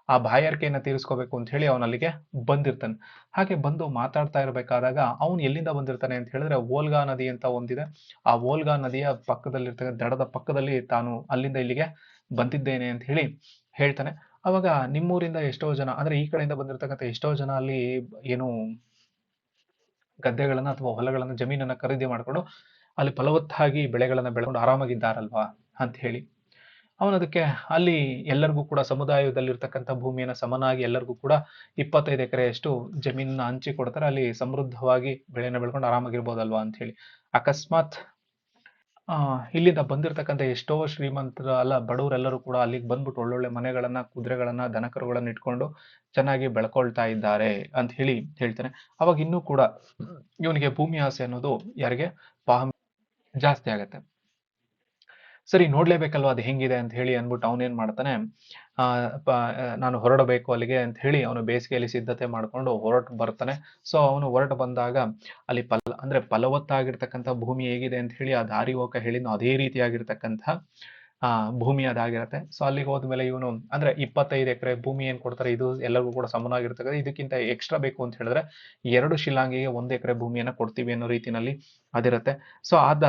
ಆ ಬಾಯಾರಿಕೆಯನ್ನ ತೀರಿಸ್ಕೋಬೇಕು ಅಂತ ಹೇಳಿ ಅವನು ಅಲ್ಲಿಗೆ ಬಂದಿರ್ತಾನೆ. ಹಾಗೆ ಬಂದು ಮಾತಾಡ್ತಾ ಇರಬೇಕಾದಾಗ ಅವನು ಎಲ್ಲಿಂದ ಬಂದಿರ್ತಾನೆ ಅಂತ ಹೇಳಿದ್ರೆ ವೋಲ್ಗಾ ನದಿ ಅಂತ ಒಂದಿದೆ. ಆ ವೋಲ್ಗಾ ನದಿಯ ಪಕ್ಕದಲ್ಲಿರ್ತಕ್ಕಂಥ ದಡದ ಪಕ್ಕದಲ್ಲಿ ತಾನು ಅಲ್ಲಿಂದ ಇಲ್ಲಿಗೆ ಬಂದಿದ್ದೇನೆ ಅಂತ ಹೇಳಿ ಹೇಳ್ತಾನೆ. ಅವಾಗ ನಿಮ್ಮೂರಿಂದ ಎಷ್ಟೋ ಜನ, ಅಂದ್ರೆ ಈ ಕಡೆಯಿಂದ ಬಂದಿರತಕ್ಕಂಥ ಎಷ್ಟೋ ಜನ ಅಲ್ಲಿ ಏನು ಗದ್ದೆಗಳನ್ನ ಅಥವಾ ಹೊಲಗಳನ್ನ ಜಮೀನನ್ನ ಖರೀದಿ ಮಾಡ್ಕೊಂಡು ಅಲ್ಲಿ ಫಲವತ್ತಾಗಿ ಬೆಳೆಗಳನ್ನ ಬೆಳೆಕೊಂಡು ಆರಾಮಾಗಿದ್ದಾರಲ್ವಾ ಅಂತ ಹೇಳಿ. ಅವನು ಅದಕ್ಕೆ ಅಲ್ಲಿ ಎಲ್ಲರಿಗೂ ಕೂಡ ಸಮುದಾಯದಲ್ಲಿರ್ತಕ್ಕಂಥ ಭೂಮಿಯನ್ನು ಸಮನಾಗಿ ಎಲ್ಲರಿಗೂ ಕೂಡ ಇಪ್ಪತ್ತೈದು ಎಕರೆಯಷ್ಟು ಜಮೀನನ್ನ ಹಂಚಿ ಕೊಡ್ತಾರೆ. ಅಲ್ಲಿ ಸಮೃದ್ಧವಾಗಿ ಬೆಳೆಯನ್ನು ಬೆಳ್ಕೊಂಡು ಆರಾಮಾಗಿರ್ಬೋದಲ್ವಾ ಅಂತ ಹೇಳಿ. ಅಕಸ್ಮಾತ್ ಇಲ್ಲಿಂದ ಬಂದಿರತಕ್ಕಂಥ ಎಷ್ಟೋ ಶ್ರೀಮಂತರ ಅಲ್ಲ, ಬಡವರೆಲ್ಲರೂ ಕೂಡ ಅಲ್ಲಿಗೆ ಬಂದ್ಬಿಟ್ಟು ಒಳ್ಳೊಳ್ಳೆ ಮನೆಗಳನ್ನ, ಕುದುರೆಗಳನ್ನ, ದನಕರುಗಳನ್ನ ಇಟ್ಕೊಂಡು ಚೆನ್ನಾಗಿ ಬೆಳ್ಕೊಳ್ತಾ ಇದ್ದಾರೆ ಅಂತ ಹೇಳಿ ಹೇಳ್ತಾನೆ. ಅವಾಗ ಇನ್ನೂ ಕೂಡ ಇವನಿಗೆ ಭೂಮಿ ಆಸೆ ಅನ್ನೋದು ಯಾರಿಗೆ? ಪಾಹಮ್ ಜಾಸ್ತಿ ಆಗತ್ತೆ. ಸರಿ ನೋಡ್ಲೇಬೇಕಲ್ವಾ ಅದು ಹೆಂಗಿದೆ ಅಂತ ಹೇಳಿ ಅಂದ್ಬಿಟ್ಟು ಅವನೇನ್ ಮಾಡ್ತಾನೆ ನಾನು ಹೊರಡಬೇಕು ಅಲ್ಲಿಗೆ ಅಂತ ಹೇಳಿ ಅವನು ಬೇಸಿಗೆಯಲ್ಲಿ ಸಿದ್ಧತೆ ಮಾಡ್ಕೊಂಡು ಹೊರಟು ಬರ್ತಾನೆ. ಸೊ ಅವನು ಹೊರಟು ಬಂದಾಗ ಅಲ್ಲಿ ಫಲ ಅಂದ್ರೆ ಫಲವತ್ತಾಗಿರ್ತಕ್ಕಂಥ ಭೂಮಿ ಹೇಗಿದೆ ಅಂತ ಹೇಳಿ ಆ ದಾರಿ ಹೋಗ ಹೇಳಿದ್ನು. ಅದೇ ರೀತಿಯಾಗಿರ್ತಕ್ಕಂಥ ಭೂಮಿ ಅದಾಗಿರುತ್ತೆ. ಸೊ ಅಲ್ಲಿಗೆ ಹೋದ್ಮೇಲೆ ಇವನು ಅಂದ್ರೆ ಇಪ್ಪತ್ತೈದು ಎಕರೆ ಭೂಮಿ ಏನ್ ಕೊಡ್ತಾರೆ? ಇದು ಎಲ್ಲರಿಗೂ ಕೂಡ ಸಮನಾಗಿರ್ತಕ್ಕಂಥ ಇದಕ್ಕಿಂತ ಎಕ್ಸ್ಟ್ರಾ ಬೇಕು ಅಂತ ಹೇಳಿದ್ರೆ ಎರಡು ಶಿಲಾಂಗಿಗೆ ಒಂದು ಎಕರೆ ಭೂಮಿಯನ್ನ ಕೊಡ್ತೀವಿ ಅನ್ನೋ ರೀತಿನಲ್ಲಿ ಅದಿರುತ್ತೆ. ಸೊ ಆದ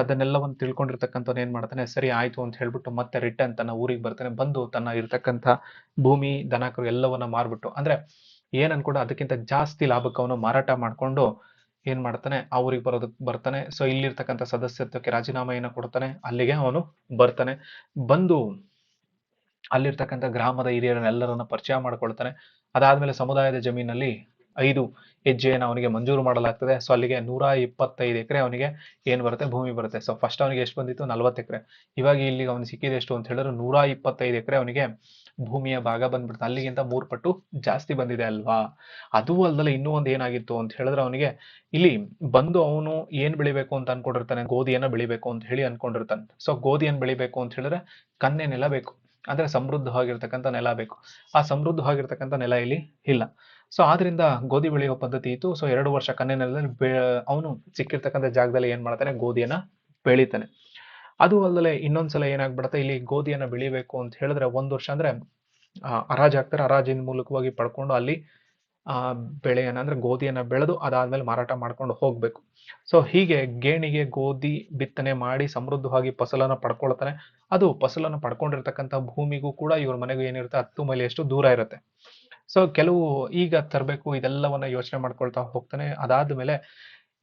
ಒಂದು ತಿಳ್ಕೊಂಡಿರ್ತಕ್ಕಂಥವ್ನು ಏನ್ ಮಾಡ್ತಾನೆ, ಸರಿ ಆಯ್ತು ಅಂತ ಹೇಳ್ಬಿಟ್ಟು ಮತ್ತೆ ರಿಟರ್ನ್ ತನ್ನ ಊರಿಗೆ ಬರ್ತಾನೆ. ಬಂದು ತನ್ನ ಇರ್ತಕ್ಕಂಥ ಭೂಮಿ ದನಕರು ಎಲ್ಲವನ್ನ ಮಾರ್ಬಿಟ್ಟು ಅಂದ್ರೆ ಏನನ್ ಕೂಡ ಅದಕ್ಕಿಂತ ಜಾಸ್ತಿ ಲಾಭಕ್ಕೆ ಅವನು ಮಾರಾಟ ಮಾಡ್ಕೊಂಡು ಏನ್ ಮಾಡ್ತಾನೆ? ಆ ಊರಿಗೆ ಬರೋದಕ್ಕೆ ಬರ್ತಾನೆ. ಸೊ ಇಲ್ಲಿರ್ತಕ್ಕಂಥ ಸದಸ್ಯತ್ವಕ್ಕೆ ರಾಜೀನಾಮೆಯನ್ನು ಕೊಡ್ತಾನೆ. ಅಲ್ಲಿಗೆ ಅವನು ಬರ್ತಾನೆ. ಬಂದು ಅಲ್ಲಿರ್ತಕ್ಕಂಥ ಗ್ರಾಮದ ಹಿರಿಯರನ್ನೆಲ್ಲರನ್ನ ಪರಿಚಯ ಮಾಡ್ಕೊಳ್ತಾನೆ. ಅದಾದ್ಮೇಲೆ ಸಮುದಾಯದ ಜಮೀನಲ್ಲಿ ಐದು ಹೆಜ್ಜೆಯನ್ನು ಅವನಿಗೆ ಮಂಜೂರು ಮಾಡಲಾಗ್ತದೆ. ಸೊ ಅಲ್ಲಿಗೆ ನೂರ ಇಪ್ಪತ್ತೈದು ಎಕರೆ ಅವನಿಗೆ ಏನ್ ಬರುತ್ತೆ? ಭೂಮಿ ಬರುತ್ತೆ. ಸೊ ಫಸ್ಟ್ ಅವನಿಗೆ ಎಷ್ಟು ಬಂದಿತ್ತು? ನಲ್ವತ್ತು ಎಕರೆ. ಇವಾಗ ಇಲ್ಲಿಗೆ ಅವನು ಸಿಕ್ಕಿದೆ ಎಷ್ಟು ಅಂತ ಹೇಳಿದ್ರೆ ನೂರ ಇಪ್ಪತ್ತೈದು ಎಕರೆ ಅವನಿಗೆ ಭೂಮಿಯ ಭಾಗ ಬಂದ್ಬಿಡ್ತಾನೆ ಅಲ್ಲಿಗಿಂತ ಮೂರು ಪಟ್ಟು ಜಾಸ್ತಿ ಬಂದಿದೆ ಅಲ್ವಾ? ಅದು ಅಲ್ಲದಲ್ಲ ಇನ್ನೂ ಒಂದು ಏನಾಗಿತ್ತು ಅಂತ ಹೇಳಿದ್ರೆ ಅವನಿಗೆ ಇಲ್ಲಿ ಬಂದು ಅವನು ಏನು ಬೆಳಿಬೇಕು ಅಂತ ಅನ್ಕೊಂಡಿರ್ತಾನೆ? ಗೋಧಿಯನ್ನ ಬೆಳಿಬೇಕು ಅಂತ ಹೇಳಿ ಅನ್ಕೊಂಡಿರ್ತಾನೆ. ಸೊ ಗೋಧಿಯನ್ನ ಬೆಳಿಬೇಕು ಅಂತ ಹೇಳಿದ್ರೆ ಕನ್ನೆ ನೆಲ ಬೇಕು. ಅಂದ್ರೆ ಸಮೃದ್ಧವಾಗಿರ್ತಕ್ಕಂಥ ನೆಲ ಬೇಕು. ಆ ಸಮೃದ್ಧವಾಗಿರ್ತಕ್ಕಂಥ ನೆಲ ಇಲ್ಲಿ ಇಲ್ಲ. ಸೊ ಆದ್ರಿಂದ ಗೋಧಿ ಬೆಳೆಯುವ ಪದ್ಧತಿ ಇತ್ತು. ಸೊ ಎರಡು ವರ್ಷ ಕನ್ನೆ ನೆಲದಲ್ಲಿ ಬೆ, ಅವನು ಸಿಕ್ಕಿರ್ತಕ್ಕಂಥ ಜಾಗದಲ್ಲಿ ಏನ್ ಮಾಡ್ತಾನೆ? ಗೋಧಿಯನ್ನ ಬೆಳಿತಾನೆ. ಅದು ಅಲ್ಲದೆ ಇನ್ನೊಂದ್ಸಲ ಏನಾಗ್ಬಿಡತ್ತೆ? ಇಲ್ಲಿ ಗೋಧಿಯನ್ನ ಬೆಳಿಬೇಕು ಅಂತ ಹೇಳಿದ್ರೆ ಒಂದ್ ವರ್ಷ ಅಂದ್ರೆ ಹರಾಜ್ ಹಾಕ್ತಾರೆ ಹರಾಜಿನ ಮೂಲಕವಾಗಿ ಪಡ್ಕೊಂಡು ಅಲ್ಲಿ, ಆ, ಬೆಳೆಯನ್ನ ಅಂದ್ರೆ ಗೋಧಿಯನ್ನ ಬೆಳೆದು ಅದಾದ್ಮೇಲೆ ಮಾರಾಟ ಮಾಡ್ಕೊಂಡು ಹೋಗ್ಬೇಕು. ಸೊ ಹೀಗೆ ಗೇಣಿಗೆ ಗೋಧಿ ಬಿತ್ತನೆ ಮಾಡಿ ಸಮೃದ್ಧವಾಗಿ ಫಸಲನ್ನ ಪಡ್ಕೊಳ್ತಾನೆ. ಅದು ಫಸಲನ್ನ ಪಡ್ಕೊಂಡಿರ್ತಕ್ಕಂಥ ಭೂಮಿಗೂ ಕೂಡ ಇವ್ರ ಮನೆಗೂ ಏನಿರುತ್ತೆ? ಹತ್ತು ಮೈಲಿಯಷ್ಟು ದೂರ ಇರುತ್ತೆ. ಸೊ ಕೆಲವು ಈಗ ತರಬೇಕು, ಇದೆಲ್ಲವನ್ನ ಯೋಚನೆ ಮಾಡ್ಕೊಳ್ತಾ ಹೋಗ್ತಾನೆ. ಅದಾದ ಮೇಲೆ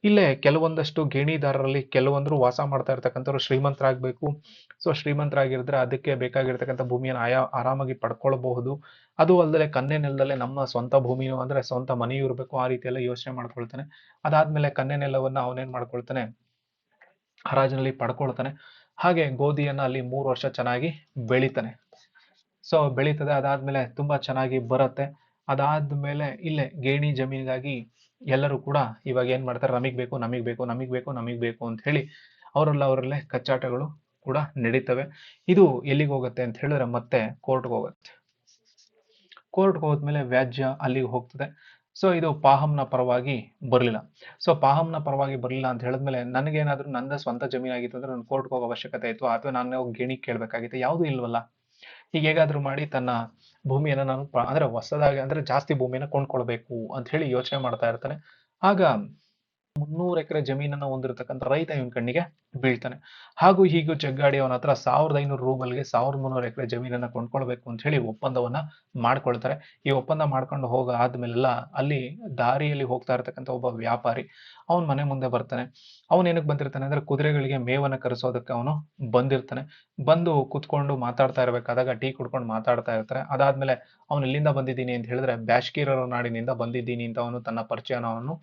ಇಲ್ಲೇ ಕೆಲವೊಂದಷ್ಟು ಗೇಣಿದಾರರಲ್ಲಿ ಕೆಲವೊಂದ್ರು ವಾಸ ಮಾಡ್ತಾ ಇರ್ತಕ್ಕಂಥವ್ರು ಶ್ರೀಮಂತರಾಗಬೇಕು. ಸೊ ಶ್ರೀಮಂತರಾಗಿರಿದ್ರೆ ಅದಕ್ಕೆ ಬೇಕಾಗಿರ್ತಕ್ಕಂಥ ಭೂಮಿಯನ್ನು ಆಯಾ, ಆರಾಮಾಗಿ ಪಡ್ಕೊಳ್ಬಹುದು. ಅದು ಅಲ್ಲದೆ ಕನ್ನೆ ನೆಲದಲ್ಲೇ ನಮ್ಮ ಸ್ವಂತ ಭೂಮಿಯು ಅಂದ್ರೆ ಸ್ವಂತ ಮನೆಯೂ ಇರಬೇಕು. ಆ ರೀತಿಯೆಲ್ಲ ಯೋಚನೆ ಮಾಡ್ಕೊಳ್ತಾನೆ. ಅದಾದ್ಮೇಲೆ ಕನ್ನೆ ನೆಲವನ್ನ ಅವನೇನ್ ಮಾಡ್ಕೊಳ್ತಾನೆ? ಹರಾಜಿನಲ್ಲಿ ಪಡ್ಕೊಳ್ತಾನೆ. ಹಾಗೆ ಗೋಧಿಯನ್ನ ಅಲ್ಲಿ ಮೂರು ವರ್ಷ ಚೆನ್ನಾಗಿ ಬೆಳಿತಾನೆ. ಸೊ ಬೆಳೀತದೆ. ಅದಾದ್ಮೇಲೆ ತುಂಬಾ ಚೆನ್ನಾಗಿ ಬರುತ್ತೆ. ಅದಾದ್ಮೇಲೆ ಇಲ್ಲೇ ಗೇಣಿ ಜಮೀನಿಗಾಗಿ ಎಲ್ಲರೂ ಕೂಡ ಇವಾಗ ಏನು ಮಾಡ್ತಾರೆ? ನಮಗೆ ಬೇಕು ನಮಗೆ ಬೇಕು ನಮಗೆ ಬೇಕು ನಮಗೆ ಬೇಕು ಅಂತ ಹೇಳಿ ಅವರೆಲ್ಲ ಅವರಲ್ಲೇ ಕಚ್ಚಾಟಗಳು ಕೂಡ ನಡೀತವೆ. ಇದು ಎಲ್ಲಿಗೆ ಹೋಗುತ್ತೆ ಅಂತ ಹೇಳಿದ್ರೆ ಮತ್ತೆ ಕೋರ್ಟ್ಗೆ ಹೋಗುತ್ತೆ. ಕೋರ್ಟ್ಗೆ ಹೋದ್ಮೇಲೆ ವ್ಯಾಜ್ಯ ಅಲ್ಲಿಗೆ ಹೋಗ್ತದೆ. ಸೊ ಇದು ಪಾಹಮ್ನ ಪರವಾಗಿ ಬರಲಿಲ್ಲ. ಸೊ ಪಾಹಮ್ನ ಪರವಾಗಿ ಬರಲಿಲ್ಲ ಅಂತ ಹೇಳಿದ್ಮೇಲೆ ನನಗೇನಾದರೂ ನನ್ನ ಸ್ವಂತ ಜಮೀನಾಗಿತ್ತು ಅಂದ್ರೆ ನಾನು ಕೋರ್ಟ್ಗೆ ಹೋಗೋ ಅವಶ್ಯಕತೆ ಇತ್ತು. ಅಥವಾ ನಾನು ಕೇಳಬೇಕಾಗಿತ್ತು ಕೇಳ್ಬೇಕಾಗಿತ್ತು. ಯಾವುದು ಇಲ್ವಲ್ಲ? ಈಗ ಹೇಗಾದ್ರೂ ಮಾಡಿ ತನ್ನ ಭೂಮಿಯನ್ನು ನಾನು ಅಂದ್ರೆ ಹೊಸದಾಗಿ, ಅಂದ್ರೆ ಜಾಸ್ತಿ ಭೂಮಿಯನ್ನು ಕೊಂಡ್ಕೊಳ್ಬೇಕು ಅಂತ ಹೇಳಿ ಯೋಚನೆ ಮಾಡ್ತಾ ಇರ್ತಾನೆ. ಆಗ ಮುನ್ನೂರು ಎಕರೆ ಜಮೀನನ್ನ ಹೊಂದಿರತಕ್ಕಂಥ ರೈತ ಇವನ್ ಕಣ್ಣಿಗೆ ಬೀಳ್ತಾನೆ. ಹಾಗೂ ಹೀಗೂ ಜಗ್ಗಾಡಿ ಅವನ ಹತ್ರ ಸಾವಿರದ ಐನೂರು ರೂಬಲ್ಗೆ ಸಾವಿರದ ಮುನ್ನೂರು ಎಕರೆ ಜಮೀನನ್ನ ಕೊಂಡ್ಕೊಳ್ಬೇಕು ಅಂತ ಹೇಳಿ ಒಪ್ಪಂದವನ್ನ ಮಾಡ್ಕೊಳ್ತಾರೆ. ಈ ಒಪ್ಪಂದ ಮಾಡ್ಕೊಂಡು ಹೋಗ ಆದ್ಮೇಲೆಲ್ಲ ಅಲ್ಲಿ ದಾರಿಯಲ್ಲಿ ಹೋಗ್ತಾ ಇರ್ತಕ್ಕಂಥ ಒಬ್ಬ ವ್ಯಾಪಾರಿ ಅವನ್ ಮನೆ ಮುಂದೆ ಬರ್ತಾನೆ. ಅವನ್ ಏನಕ್ಕೆ ಬಂದಿರ್ತಾನೆ ಅಂದ್ರೆ ಕುದುರೆಗಳಿಗೆ ಮೇವನ್ನ ಕರೆಸೋದಕ್ಕೆ ಅವನು ಬಂದಿರ್ತಾನೆ. ಬಂದು ಕುತ್ಕೊಂಡು ಮಾತಾಡ್ತಾ ಇರ್ಬೇಕಾದಾಗ ಟೀ ಕುಡ್ಕೊಂಡು ಮಾತಾಡ್ತಾ ಇರ್ತಾರೆ. ಅದಾದ್ಮೇಲೆ ಅವನು ಎಲ್ಲಿಂದ ಬಂದಿದ್ದೀನಿ ಅಂತ ಹೇಳಿದ್ರೆ ಬ್ಯಾಶ್ಕೀರರ ನಾಡಿನಿಂದ ಬಂದಿದ್ದೀನಿ ಅಂತ ಅವನು ತನ್ನ ಪರಿಚಯನ ಅವನು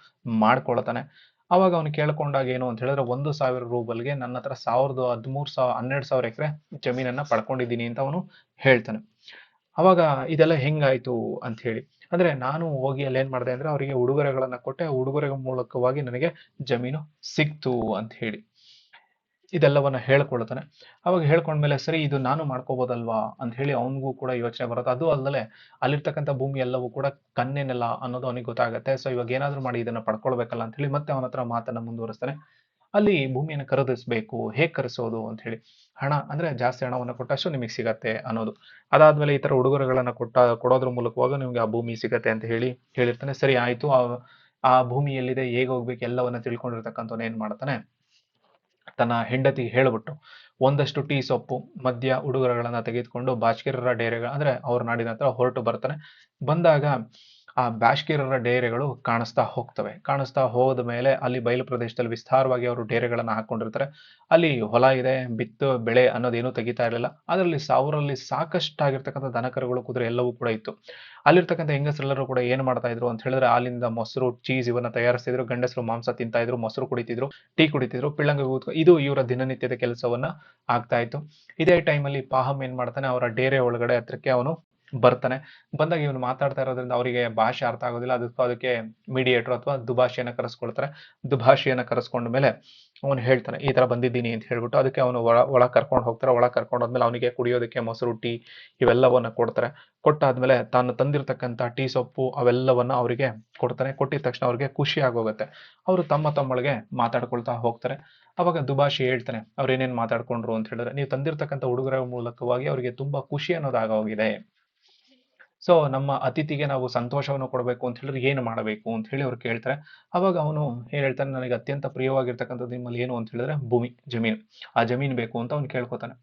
ಮಾಡ್ಕೊಳ್ತಾನೆ. ಅವಾಗ ಅವನು ಕೇಳ್ಕೊಂಡಾಗ ಏನು ಅಂತ ಹೇಳಿದ್ರೆ, ಒಂದು ಸಾವಿರ ರೂಬಲ್ಗೆ ನನ್ನ ಹತ್ರ ಸಾವಿರದ ಹದಿಮೂರು ಸಾವಿರ, ಹನ್ನೆರಡು ಸಾವಿರ ಎಕರೆ ಜಮೀನನ್ನ ಪಡ್ಕೊಂಡಿದ್ದೀನಿ ಅಂತ ಅವನು ಹೇಳ್ತಾನೆ. ಅವಾಗ ಇದೆಲ್ಲ ಹೆಂಗಾಯ್ತು ಅಂತ ಹೇಳಿ. ಅಂದ್ರೆ ನಾನು ಹೋಗಿ ಅಲ್ಲಿ ಏನ್ ಮಾಡಿದೆ ಅಂದ್ರೆ, ಅವರಿಗೆ ಉಡುಗೊರೆಗಳನ್ನ ಕೊಟ್ಟೆ. ಉಡುಗೊರೆ ಮೂಲಕವಾಗಿ ನನಗೆ ಜಮೀನು ಸಿಕ್ತು ಅಂತ ಹೇಳಿ. ಇದೆಲ್ಲವನ್ನ ಹೇಳ್ಕೊಳ್ತಾನೆ. ಅವಾಗ ಹೇಳ್ಕೊಂಡ್ಮೇಲೆ, ಸರಿ, ಇದು ನಾನು ಮಾಡ್ಕೋಬೋದಲ್ವಾ? ಅಂತ ಹೇಳಿ ಅವನಿಗೂ ಕೂಡ ಯೋಚನೆ ಬರುತ್ತೆ. ಅದು ಅಲ್ಲದೆ ಅಲ್ಲಿರ್ತಕ್ಕಂಥ ಭೂಮಿ ಎಲ್ಲವೂ ಕೂಡ ಕನ್ನೇನೆಲ್ಲ ಅನ್ನೋದು ಅವನಿಗೆ ಗೊತ್ತಾಗುತ್ತೆ. ಸೊ ಇವಾಗ ಏನಾದರೂ ಮಾಡಿ ಇದನ್ನ ಪಡ್ಕೊಳ್ಬೇಕಲ್ಲ ಅಂತ ಹೇಳಿ ಮತ್ತೆ ಅವನ ಹತ್ರ ಮಾತನ್ನ ಮುಂದುವರಿಸ್ತಾನೆ. ಅಲ್ಲಿ ಭೂಮಿಯನ್ನು ಖರೀದಿಸ್ಬೇಕು, ಹೇಗೆ ಕರೆಸೋದು ಅಂತ ಹೇಳಿ. ಹಣ ಅಂದ್ರೆ ಜಾಸ್ತಿ ಹಣವನ್ನು ಕೊಟ್ಟಷ್ಟು ನಿಮಗೆ ಸಿಗತ್ತೆ ಅನ್ನೋದು. ಅದಾದ್ಮೇಲೆ ಈ ತರ ಉಡುಗೊರೆಗಳನ್ನ ಕೊಟ್ಟ, ಕೊಡೋದ್ರ ಮೂಲಕವಾಗ ನಿಮ್ಗೆ ಆ ಭೂಮಿ ಸಿಗತ್ತೆ ಅಂತ ಹೇಳಿ ಹೇಳಿರ್ತಾನೆ. ಸರಿ, ಆಯ್ತು. ಆ ಆ ಭೂಮಿ ಎಲ್ಲಿದೆ ಹೇಗೆ ಹೋಗ್ಬೇಕು ಎಲ್ಲವನ್ನ ತಿಳ್ಕೊಂಡಿರ್ತಕ್ಕಂಥವ್ನು ಏನ್ ಮಾಡ್ತಾನೆ? ತನ್ನ ಹೆಂಡತಿ ಹೇಳಿಬಿಟ್ಟು ಒಂದಷ್ಟು ಟೀ ಸೊಪ್ಪು, ಮದ್ಯ ಉಡುಗೊರೆಗಳನ್ನ ತೆಗೆದುಕೊಂಡು ಬಾಚ್ಕಿರರ ಡೇರೆಗಳ ಅಂದ್ರೆ ಅವ್ರ ನಾಡಿನ ಹತ್ರ ಹೊರಟು ಬರ್ತಾನೆ. ಬಂದಾಗ ಆ ಬಾಷ್ಕಿರರ ಡೇರೆಗಳು ಕಾಣಿಸ್ತಾ ಹೋಗ್ತವೆ. ಕಾಣಿಸ್ತಾ ಹೋದ ಮೇಲೆ ಅಲ್ಲಿ ಬಯಲು ಪ್ರದೇಶದಲ್ಲಿ ವಿಸ್ತಾರವಾಗಿ ಅವರು ಡೇರೆಗಳನ್ನು ಹಾಕೊಂಡಿರ್ತಾರೆ. ಅಲ್ಲಿ ಹೊಲ ಇದೆ, ಬಿತ್ತು, ಬೆಳೆ ಅನ್ನೋದೇನು ತೆಗಿತಾ ಇರಲಿಲ್ಲ. ಅದರಲ್ಲಿ ಸಾವಿರಲ್ಲಿ ಸಾಕಷ್ಟಾಗಿರ್ತಕ್ಕಂಥ ದನಕರುಗಳು ಕುದುರೆ ಎಲ್ಲವೂ ಕೂಡ ಇತ್ತು. ಅಲ್ಲಿರ್ತಕ್ಕಂಥ ಹೆಂಗಸರೆಲ್ಲರೂ ಕೂಡ ಏನು ಮಾಡ್ತಾ ಇದ್ರು ಅಂತ ಹೇಳಿದ್ರೆ ಹಾಲಿಂದ ಮೊಸರು, ಚೀಸ್ ಇವನ್ನ ತಯಾರಿಸ್ತಿದ್ರು. ಗಂಡಸರು ಮಾಂಸ ತಿಂತಾ ಇದ್ರು, ಮೊಸರು ಕುಡಿತಿದ್ರು, ಟೀ ಕುಡಿತಿದ್ರು ಪಿಳ್ಳಂಗ ಇದು ಇವರ ದಿನನಿತ್ಯದ ಕೆಲಸವನ್ನ ಆಗ್ತಾ ಇತ್ತು. ಇದೇ ಟೈಮಲ್ಲಿ ಪಾಹಮ್ ಏನ್ ಮಾಡ್ತಾನೆ, ಅವರ ಡೇರೆ ಒಳಗಡೆ ಹತ್ರಕ್ಕೆ ಅವನು ಬರ್ತಾನೆ. ಬಂದಾಗ ಇವನು ಮಾತಾಡ್ತಾ ಇರೋದ್ರಿಂದ ಅವರಿಗೆ ಭಾಷೆ ಅರ್ಥ ಆಗೋದಿಲ್ಲ. ಅದಕ್ಕೂ ಅದಕ್ಕೆ ಮೀಡಿಯೇಟರ್ ಅಥವಾ ದುಭಾಷೆಯನ್ನು ಕರೆಸ್ಕೊಳ್ತಾರೆ. ದುಭಾಷೆಯನ್ನು ಕರೆಸ್ಕೊಂಡ ಮೇಲೆ ಅವನು ಹೇಳ್ತಾನೆ, ಈ ತರ ಬಂದಿದ್ದೀನಿ ಅಂತ ಹೇಳ್ಬಿಟ್ಟು ಅದಕ್ಕೆ ಅವನು ಒಳ ಒಳ ಕರ್ಕೊಂಡು ಹೋಗ್ತಾರೆ. ಒಳ ಕರ್ಕೊಂಡು ಹೋದ್ಮೇಲೆ ಅವನಿಗೆ ಕುಡಿಯೋದಕ್ಕೆ ಮೊಸರು, ಟೀ ಇವೆಲ್ಲವನ್ನ ಕೊಡ್ತಾರೆ. ಕೊಟ್ಟಾದ್ಮೇಲೆ ತಾನು ತಂದಿರತಕ್ಕಂಥ ಟೀ ಸೊಪ್ಪು ಅವೆಲ್ಲವನ್ನ ಅವರಿಗೆ ಕೊಡ್ತಾನೆ. ಕೊಟ್ಟಿದ ತಕ್ಷಣ ಅವ್ರಿಗೆ ಖುಷಿ ಆಗೋಗುತ್ತೆ. ಅವರು ತಮ್ಮ ತಮ್ಮೊಳಗೆ ಮಾತಾಡ್ಕೊಳ್ತಾ ಹೋಗ್ತಾರೆ. ಅವಾಗ ದುಭಾಷೆ ಹೇಳ್ತಾನೆ ಅವ್ರು ಏನೇನು ಮಾತಾಡ್ಕೊಂಡ್ರು? ಅಂತ ಹೇಳಿದ್ರೆ, ನೀವು ತಂದಿರತಕ್ಕಂಥ ಉಡುಗೊರೆ ಮೂಲಕವಾಗಿ ಅವರಿಗೆ ತುಂಬಾ ಖುಷಿ ಅನ್ನೋದಾಗ ಹೋಗಿದೆ ಸೊ, ನಮ್ಮ ಅತಿಥಿಗೆ ನಾವು ಸಂತೋಷವನ್ನು ಕೊಡಬೇಕು ಅಂತ ಹೇಳಿದ್ರೆ ಏನು ಮಾಡಬೇಕು ಅಂತ ಹೇಳಿ ಅವ್ರು ಕೇಳ್ತಾರೆ. ಅವಾಗ ಅವನು ಏನ್ ಹೇಳ್ತಾನೆ, ನನಗೆ ಅತ್ಯಂತ ಪ್ರಿಯವಾಗಿರ್ತಕ್ಕಂಥದ್ದು ನಿಮ್ಮಲ್ಲಿ ಏನು ಅಂತ ಹೇಳಿದ್ರೆ ಭೂಮಿ, ಜಮೀನು. ಆ ಜಮೀನು ಬೇಕು ಅಂತ ಅವ್ನು ಕೇಳ್ಕೊತಾನೆ.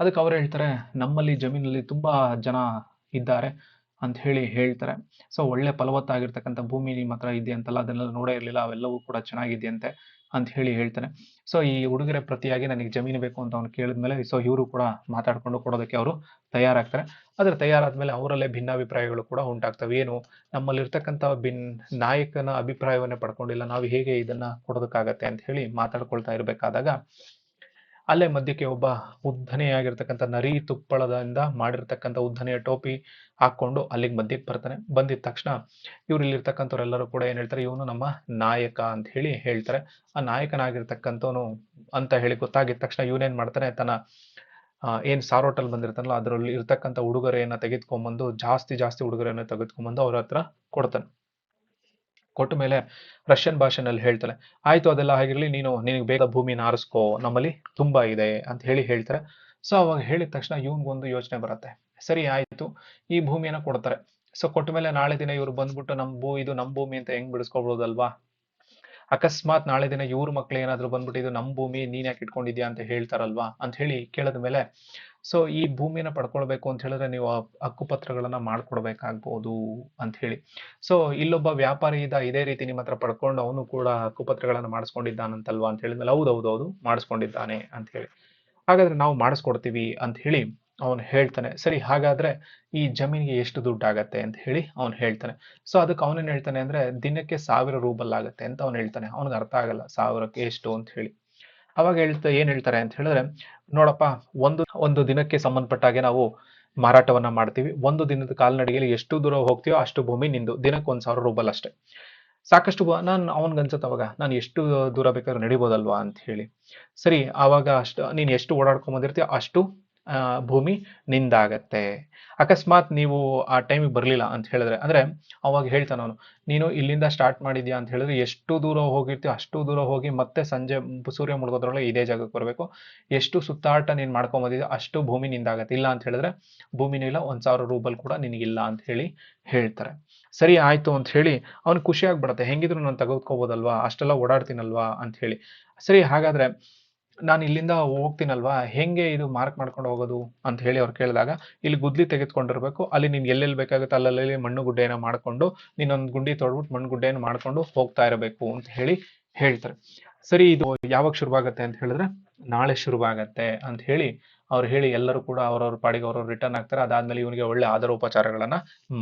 ಅದಕ್ಕೆ ಅವ್ರು ಹೇಳ್ತಾರೆ, ನಮ್ಮಲ್ಲಿ ಜಮೀನಲ್ಲಿ ತುಂಬಾ ಜನ ಇದ್ದಾರೆ ಅಂತ ಹೇಳಿ ಹೇಳ್ತಾರೆ. ಸೊ, ಒಳ್ಳೆ ಫಲವತ್ತಾಗಿರ್ತಕ್ಕಂಥ ಭೂಮಿ ನಿಮ್ಮ ಹತ್ರ ಇದೆ ಅಂತಲ್ಲ, ಅದನ್ನೆಲ್ಲ ನೋಡೇ ಇರಲಿಲ್ಲ, ಅವೆಲ್ಲವೂ ಕೂಡ ಚೆನ್ನಾಗಿದೆಯಂತೆ. ಅಂತ ಹೇಳಿ ಹೇಳ್ತಾನೆ. ಸೊ ಈ ಉಡುಗೊರೆ ಪ್ರತಿಯಾಗಿ ನನಗೆ ಜಮೀನು ಬೇಕು ಅಂತ ಅವ್ನು ಕೇಳಿದ್ಮೇಲೆ ಸೊ ಇವರು ಕೂಡ ಮಾತಾಡ್ಕೊಂಡು ಕೊಡೋದಕ್ಕೆ ಅವರು ತಯಾರಾಗ್ತಾರೆ. ಆದರೆ ತಯಾರಾದ್ಮೇಲೆ ಅವರಲ್ಲೇ ಭಿನ್ನಾಭಿಪ್ರಾಯಗಳು ಕೂಡ ಉಂಟಾಗ್ತವೆ. ಏನು? ನಮ್ಮಲ್ಲಿರ್ತಕ್ಕಂಥ ಭಿನ್, ನಾಯಕನ ಅಭಿಪ್ರಾಯವನ್ನೇ ಪಡ್ಕೊಂಡಿಲ್ಲ. ನಾವು ಹೇಗೆ ಇದನ್ನ ಕೊಡೋದಕ್ಕಾಗತ್ತೆ ಅಂತ ಹೇಳಿ ಮಾತಾಡ್ಕೊಳ್ತಾ ಇರ್ಬೇಕಾದಾಗ ಅಲ್ಲೇ ಮಧ್ಯಕ್ಕೆ ಒಬ್ಬ ಉದ್ದನೆಯಾಗಿರ್ತಕ್ಕಂಥ ನರಿ ತುಪ್ಪಳದಿಂದ ಮಾಡಿರ್ತಕ್ಕಂಥ ಉದ್ದನೆಯ ಟೋಪಿ ಹಾಕೊಂಡು ಅಲ್ಲಿಗೆ ಮಧ್ಯಕ್ಕೆ ಬರ್ತಾನೆ. ಬಂದಿದ ತಕ್ಷಣ ಇವ್ರು ಇಲ್ಲಿರ್ತಕ್ಕಂಥವ್ರೆಲ್ಲರೂ ಕೂಡ ಏನು ಹೇಳ್ತಾರೆ, ಇವನು ನಮ್ಮ ನಾಯಕ ಅಂತ ಹೇಳಿ ಹೇಳ್ತಾರೆ. ಆ ನಾಯಕನಾಗಿರ್ತಕ್ಕಂಥವನು ಅಂತ ಹೇಳಿ ಗೊತ್ತಾಗಿದ ತಕ್ಷಣ ಇವನೇನ್ ಮಾಡ್ತಾನೆ, ತನ್ನ ಏನು ಸಾರೋಟಲ್ ಬಂದಿರ್ತಾನಲ್ಲ ಅದರಲ್ಲಿ ಇರ್ತಕ್ಕಂಥ ಉಡುಗೊರೆಯನ್ನು ತೆಗೆದುಕೊಂಬಂದು, ಜಾಸ್ತಿ ಜಾಸ್ತಿ ಉಡುಗೊರೆಯನ್ನು ತೆಗೆದುಕೊಂಬಂದು ಅವ್ರ ಹತ್ರ ಕೊಡ್ತಾನೆ. ಕೊಟ್ಟ ಮೇಲೆ ರಷ್ಯನ್ ಭಾಷೆನಲ್ಲಿ ಹೇಳ್ತಾರೆ, ಆಯ್ತು, ಅದೆಲ್ಲ ಆಗಿರ್ಲಿ, ನೀನು, ನಿನಗೆ ಬೇಗ ಭೂಮಿನ ಆರಿಸ್ಕೋ, ನಮ್ಮಲ್ಲಿ ತುಂಬಾ ಇದೆ ಅಂತ ಹೇಳಿ ಹೇಳ್ತಾರೆ. ಸೊ ಅವಾಗ ಹೇಳಿದ ತಕ್ಷಣ ಇವನ್ಗೊಂದು ಯೋಚನೆ ಬರುತ್ತೆ. ಸರಿ, ಆಯ್ತು, ಈ ಭೂಮಿಯನ್ನ ಕೊಡ್ತಾರೆ. ಸೊ ಕೊಟ್ಟ ಮೇಲೆ ನಾಳೆ ದಿನ ಇವ್ರು ಬಂದ್ಬಿಟ್ಟು ನಮ್ ಭೂ, ಇದು ನಮ್ ಭೂಮಿ ಅಂತ ಹೆಂಗ್ ಬಿಡಿಸ್ಕೊಳ್ಬೋದಲ್ವಾ ಅಕಸ್ಮಾತ್ ನಾಳೆ ದಿನ ಇವ್ರ ಮಕ್ಳು ಏನಾದ್ರು ಬಂದ್ಬಿಟ್ಟು, ಇದು ನಮ್ ಭೂಮಿ ನೀನ್ ಯಾಕೆ ಇಟ್ಕೊಂಡಿದ್ಯಾ? ಅಂತ ಹೇಳ್ತಾರಲ್ವಾ? ಅಂತ ಹೇಳಿ ಕೇಳಿದ ಮೇಲೆ ಸೊ, ಈ ಭೂಮಿನ ಪಡ್ಕೊಳ್ಬೇಕು ಅಂತ ಹೇಳಿದ್ರೆ ನೀವು ಹಕ್ಕುಪತ್ರಗಳನ್ನು ಮಾಡ್ಕೊಡ್ಬೇಕಾಗ್ಬೋದು ಅಂತ ಹೇಳಿ. ಸೊ, ಇಲ್ಲೊಬ್ಬ ವ್ಯಾಪಾರಿ ಇದ್ದ ಇದೇ ರೀತಿ ನಿಮ್ಮ ಹತ್ರ ಪಡ್ಕೊಂಡು ಅವನು ಕೂಡ ಹಕ್ಕುಪತ್ರಗಳನ್ನ ಮಾಡಿಸ್ಕೊಂಡಿದ್ದಾನಂತಲ್ವಾ ಅಂತ ಹೇಳಿದ್ಮೇಲೆ ಹೌದು ಹೌದು ಹೌದು, ಮಾಡಿಸ್ಕೊಂಡಿದ್ದಾನೆ ಅಂತ ಹೇಳಿ. ಹಾಗಾದ್ರೆ ನಾವು ಮಾಡಿಸ್ಕೊಡ್ತೀವಿ ಅಂತ ಹೇಳಿ ಅವನು ಹೇಳ್ತಾನೆ. ಸರಿ, ಹಾಗಾದ್ರೆ ಈ ಜಮೀನಿಗೆ ಎಷ್ಟು ದುಡ್ಡು ಆಗತ್ತೆ ಅಂತ ಹೇಳಿ ಅವನು ಹೇಳ್ತಾನೆ. ಸೊ, ಅದಕ್ಕೆ ಅವನೇನ್ ಹೇಳ್ತಾನೆ ಅಂದ್ರೆ ದಿನಕ್ಕೆ ಸಾವಿರ ರೂಬಲ್ ಆಗತ್ತೆ ಅಂತ ಅವ್ನು ಹೇಳ್ತಾನೆ. ಅವನಿಗೆ ಅರ್ಥ ಆಗಲ್ಲ ಸಾವಿರಕ್ಕೆ ಎಷ್ಟು ಅಂತ ಹೇಳಿ. ಅವಾಗ ಹೇಳ್ತಾ ಏನ್ ಹೇಳ್ತಾರೆ ಅಂತ ಹೇಳಿದ್ರೆ, ನೋಡಪ್ಪ, ಒಂದು ಒಂದು ದಿನಕ್ಕೆ ಸಂಬಂಧಪಟ್ಟಾಗೆ ನಾವು ಮಾರಾಟವನ್ನ ಮಾಡ್ತೀವಿ. ಒಂದು ದಿನದ ಕಾಲ್ನಡಿಗೆಯಲ್ಲಿ ಎಷ್ಟು ದೂರ ಹೋಗ್ತೀವೋ ಅಷ್ಟು ಭೂಮಿ ನಿಂದು. ದಿನಕ್ಕೆ ಒಂದ್ ಸಾವಿರ ರೂಬಲ್ ಅಷ್ಟೇ. ಸಾಕಷ್ಟು ನಾನ್ ಅವನ್ಗನ್ಸತ್ ಅವಾಗ, ನಾನು ಎಷ್ಟು ದೂರ ಬೇಕಾದ್ರೂ ನಡಿಬೋದಲ್ವಾ ಅಂತ ಹೇಳಿ. ಸರಿ ಅವಾಗ ಅಷ್ಟು, ನೀನ್ ಎಷ್ಟು ಓಡಾಡ್ಕೊಂಡ್ ಬಂದಿರ್ತೀಯ ಅಷ್ಟು ಭೂಮಿ ನಿಂದಾಗತ್ತೆ. ಅಕಸ್ಮಾತ್ ನೀವು ಆ ಟೈಮಿಗೆ ಬರಲಿಲ್ಲ ಅಂತ ಹೇಳಿದ್ರೆ, ಅಂದರೆ ಅವಾಗ ಹೇಳ್ತಾನೆ ಅವನು, ನೀನು ಇಲ್ಲಿಂದ ಸ್ಟಾರ್ಟ್ ಮಾಡಿದ್ಯಾ? ಅಂತ ಹೇಳಿದ್ರೆ, ಎಷ್ಟು ದೂರ ಹೋಗಿರ್ತೀವಿ ಅಷ್ಟು ದೂರ ಹೋಗಿ ಮತ್ತೆ ಸಂಜೆ ಸೂರ್ಯ ಮುಳುಗೋದ್ರೊಳಗೆ ಇದೇ ಜಾಗಕ್ಕೆ ಬರಬೇಕು. ಎಷ್ಟು ಸುತ್ತಾಟ ನೀನು ಮಾಡ್ಕೊಂಡ್ ಬಂದಿದ್ಯಾ ಅಷ್ಟು ಭೂಮಿ ನಿಂದಾಗತ್ತೆ. ಇಲ್ಲ ಅಂತ ಹೇಳಿದ್ರೆ, ಭೂಮಿನೂ ಇಲ್ಲ, ಒಂದು ಸಾವಿರ ರೂಬಲ್ ಕೂಡ ನಿನಗಿಲ್ಲ ಅಂತ ಹೇಳಿ ಹೇಳ್ತಾರೆ. ಸರಿ ಆಯಿತು ಅಂತ ಹೇಳಿ ಅವನು ಖುಷಿ ಆಗ್ಬಿಡತ್ತೆ. ಹೆಂಗಿದ್ರು ನಾನು ತೆಗೆದುಕೋಬೋದಲ್ವಾ? ಅಷ್ಟೆಲ್ಲ ಓಡಾಡ್ತೀನಲ್ವಾ? ಅಂತ ಹೇಳಿ. ಸರಿ, ಹಾಗಾದ್ರೆ ನಾನು ಇಲ್ಲಿಂದ ಹೋಗ್ತೀನಲ್ವಾ? ಹೆಂಗೆ ಇದು ಮಾರ್ಕ್ ಮಾಡ್ಕೊಂಡು ಹೋಗೋದು ಅಂತ ಹೇಳಿ ಅವ್ರು ಕೇಳಿದಾಗ, ಇಲ್ಲಿ ಗುದ್ಲಿ ತೆಗೆದುಕೊಂಡಿರ್ಬೇಕು. ಅಲ್ಲಿ ನೀನು ಎಲ್ಲೆಲ್ಲಿ ಬೇಕಾಗುತ್ತೆ ಅಲ್ಲಲ್ಲಿ ಮಣ್ಣು ಗುಡ್ಡೆನ ಮಾಡಿಕೊಂಡು, ನೀನೊಂದು ಗುಂಡಿ ತೊಡ್ಬಿಟ್ಟು ಮಣ್ಣು ಗುಡ್ಡೆಯನ್ನು ಮಾಡ್ಕೊಂಡು ಹೋಗ್ತಾ ಇರಬೇಕು ಅಂತ ಹೇಳಿ ಹೇಳ್ತಾರೆ. ಸರಿ, ಇದು ಯಾವಾಗ ಶುರುವಾಗತ್ತೆ ಅಂತ ಹೇಳಿದ್ರೆ, ನಾಳೆ ಶುರುವಾಗತ್ತೆ ಅಂತ ಹೇಳಿ ಅವ್ರು ಹೇಳಿ ಎಲ್ಲರೂ ಕೂಡ ಅವ್ರವ್ರ ಪಾಡಿಗೆ ಅವ್ರವ್ರು ರಿಟರ್ನ್ ಆಗ್ತಾರೆ. ಅದಾದ್ಮೇಲೆ ಇವನಿಗೆ ಒಳ್ಳೆ ಆಧಾರ ಉಪಚಾರಗಳನ್ನ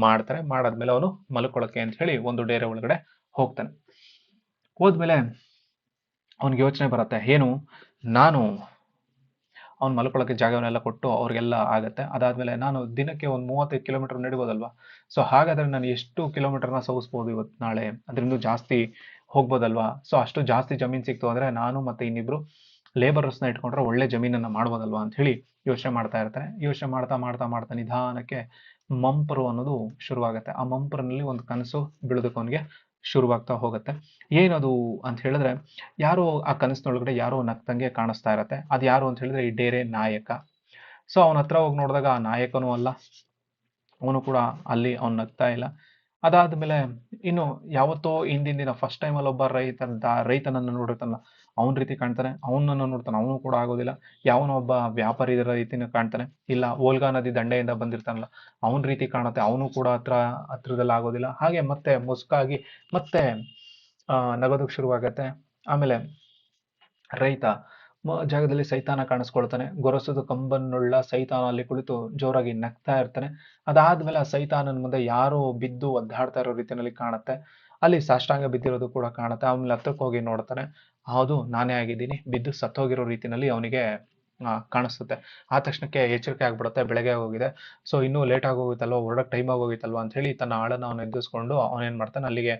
ಮಾಡ್ತಾರೆ. ಮಾಡಾದ್ಮೇಲೆ ಅವನು ಮಲ್ಕೊಳಕ್ಕೆ ಅಂತ ಹೇಳಿ ಒಂದು ಡೇರೆ ಒಳಗಡೆ ಹೋಗ್ತಾನೆ. ಹೋದ್ಮೇಲೆ ಅವನಿಗೆ ಯೋಚನೆ ಬರುತ್ತೆ, ಏನು? ನಾನು ಅವ್ನು ಮಲ್ಕೊಳ್ಳೋಕ್ಕೆ ಜಾಗವನ್ನೆಲ್ಲ ಕೊಟ್ಟು ಅವ್ರಿಗೆಲ್ಲ ಆಗುತ್ತೆ. ಅದಾದಮೇಲೆ ನಾನು ದಿನಕ್ಕೆ ಒಂದು ಮೂವತ್ತೈದು ಕಿಲೋಮೀಟರ್ ನಡಿಬೋದಲ್ವಾ? ಸೊ ಹಾಗಾದರೆ ನಾನು ಎಷ್ಟು ಕಿಲೋಮೀಟರ್ನ ಸವಿಸ್ಬೋದು ಇವತ್ತು ನಾಳೆ? ಅದರಿಂದ ಜಾಸ್ತಿ ಹೋಗ್ಬೋದಲ್ವಾ? ಸೊ ಅಷ್ಟು ಜಾಸ್ತಿ ಜಮೀನು ಸಿಕ್ತು ಅಂದರೆ ನಾನು ಮತ್ತು ಇನ್ನಿಬ್ಬರು ಲೇಬರ್ಸ್ನ ಇಟ್ಕೊಂಡ್ರೆ ಒಳ್ಳೆ ಜಮೀನನ್ನು ಮಾಡ್ಬೋದಲ್ವಾ ಅಂತ ಹೇಳಿ ಯೋಚನೆ ಮಾಡ್ತಾ ಇರ್ತಾರೆ. ಯೋಚನೆ ಮಾಡ್ತಾ ಮಾಡ್ತಾ ಮಾಡ್ತಾ ನಿಧಾನಕ್ಕೆ ಮಂಪರು ಅನ್ನೋದು ಶುರುವಾಗುತ್ತೆ. ಆ ಮಂಪರ್ನಲ್ಲಿ ಒಂದು ಕನಸು ಬೀಳೋದಕ್ಕೆ ಅವನಿಗೆ ಶುರುವಾಗ್ತಾ ಹೋಗುತ್ತೆ. ಏನದು ಅಂತ ಹೇಳಿದ್ರೆ, ಯಾರೋ ಆ ಕನಸಿನೊಳಗಡೆ ಯಾರೋ ನಗ್ತಂಗೆ ಕಾಣಿಸ್ತಾ ಇರತ್ತೆ. ಅದು ಯಾರು ಅಂತ ಹೇಳಿದ್ರೆ, ಈ ಡೇರೆ ನಾಯಕ. ಸೊ ಅವನ ಹತ್ರ ಹೋಗಿ ನೋಡಿದಾಗ ಆ ನಾಯಕನೂ ಅಲ್ಲ. ಅವನು ಕೂಡ ಅಲ್ಲಿ ಅವ್ನು ನಗ್ತಾ ಇಲ್ಲ. ಅದಾದ್ಮೇಲೆ, ಇನ್ನು ಯಾವತ್ತೋ ಹಿಂದಿನ ದಿನ ಫಸ್ಟ್ ಟೈಮ್ ಅಲ್ಲಿ ಒಬ್ಬ ರೈತ ರೈತನನ್ನ ನೋಡಿರ್ತಾನಲ್ಲ ಅವನ ರೀತಿ ಕಾಣ್ತಾನೆ, ಅವನನ್ನು ನೋಡ್ತಾನೆ, ಅವನು ಕೂಡ ಆಗೋದಿಲ್ಲ. ಯಾವನೋ ಒಬ್ಬ ವ್ಯಾಪಾರಿ ರೀತಿನ ಕಾಣ್ತಾನೆ. ಇಲ್ಲ ಓಲ್ಗಾ ನದಿ ದಂಡೆಯಿಂದ ಬಂದಿರ್ತಾನಲ್ಲ, ಅವನ ರೀತಿ ಕಾಣುತ್ತೆ, ಅವನು ಕೂಡ ಹತ್ರ, ಹತ್ರದಲ್ಲಿ ಆಗೋದಿಲ್ಲ. ಹಾಗೆ ಮತ್ತೆ ಮುಸ್ಕಾಗಿ ಮತ್ತೆ ನಗೋದಕ್ಕೆ ಶುರುವಾಗತ್ತೆ. ಆಮೇಲೆ ರೈತ ಜಾಗದಲ್ಲಿ ಸೈತಾನ ಕಾಣಿಸ್ಕೊಳ್ತಾನೆ. ಗೊರಸದ ಕಂಬನ್ನುಳ್ಳ ಸೈತಾನ ಅಲ್ಲಿ ಕುಳಿತು ಜೋರಾಗಿ ನಗ್ತಾ ಇರ್ತಾನೆ. ಅದಾದ್ಮೇಲೆ ಆ ಸೈತಾನನ ಮುಂದೆ ಯಾರೋ ಬಿದ್ದು ಒದ್ದಾಡ್ತಾ ಇರೋ ರೀತಿಯಲ್ಲಿ ಕಾಣುತ್ತೆ. ಅಲ್ಲಿ ಸಾಷ್ಟಾಂಗ ಬಿದ್ದಿರೋದು ಕೂಡ ಕಾಣುತ್ತೆ. ಆಮೇಲೆ ಹತ್ರಕ್ಕೆ ಹೋಗಿ ನೋಡ್ತಾನೆ. ಹೌದು, ನಾನೇ ಆಗಿದ್ದೀನಿ. ಬಿದ್ದು ಸತ್ತೋಗಿರೋ ರೀತಿಯಲ್ಲಿ ಅವನಿಗೆ ಕಾಣಿಸುತ್ತೆ. ಆ ತಕ್ಷಣಕ್ಕೆ ಎಚ್ಚರಿಕೆ ಆಗ್ಬಿಡುತ್ತೆ, ಬೆಳಗ್ಗೆ ಆಗೋಗಿದೆ ಸೊ ಇನ್ನೂ ಲೇಟ್ ಆಗೋಗುತ್ತಲ್ವ? ಹೊರಡಕ್ಕೆ ಟೈಮ್ ಆಗೋಗಿತ್ತಲ್ವ ಅಂತ ಹೇಳಿ ತನ್ನ ಆಳನ್ನ ಅವನು ಎದುರಿಸ್ಕೊಂಡು ಅವನೇನು ಮಾಡ್ತಾನೆ? ಅಲ್ಲಿಗೆ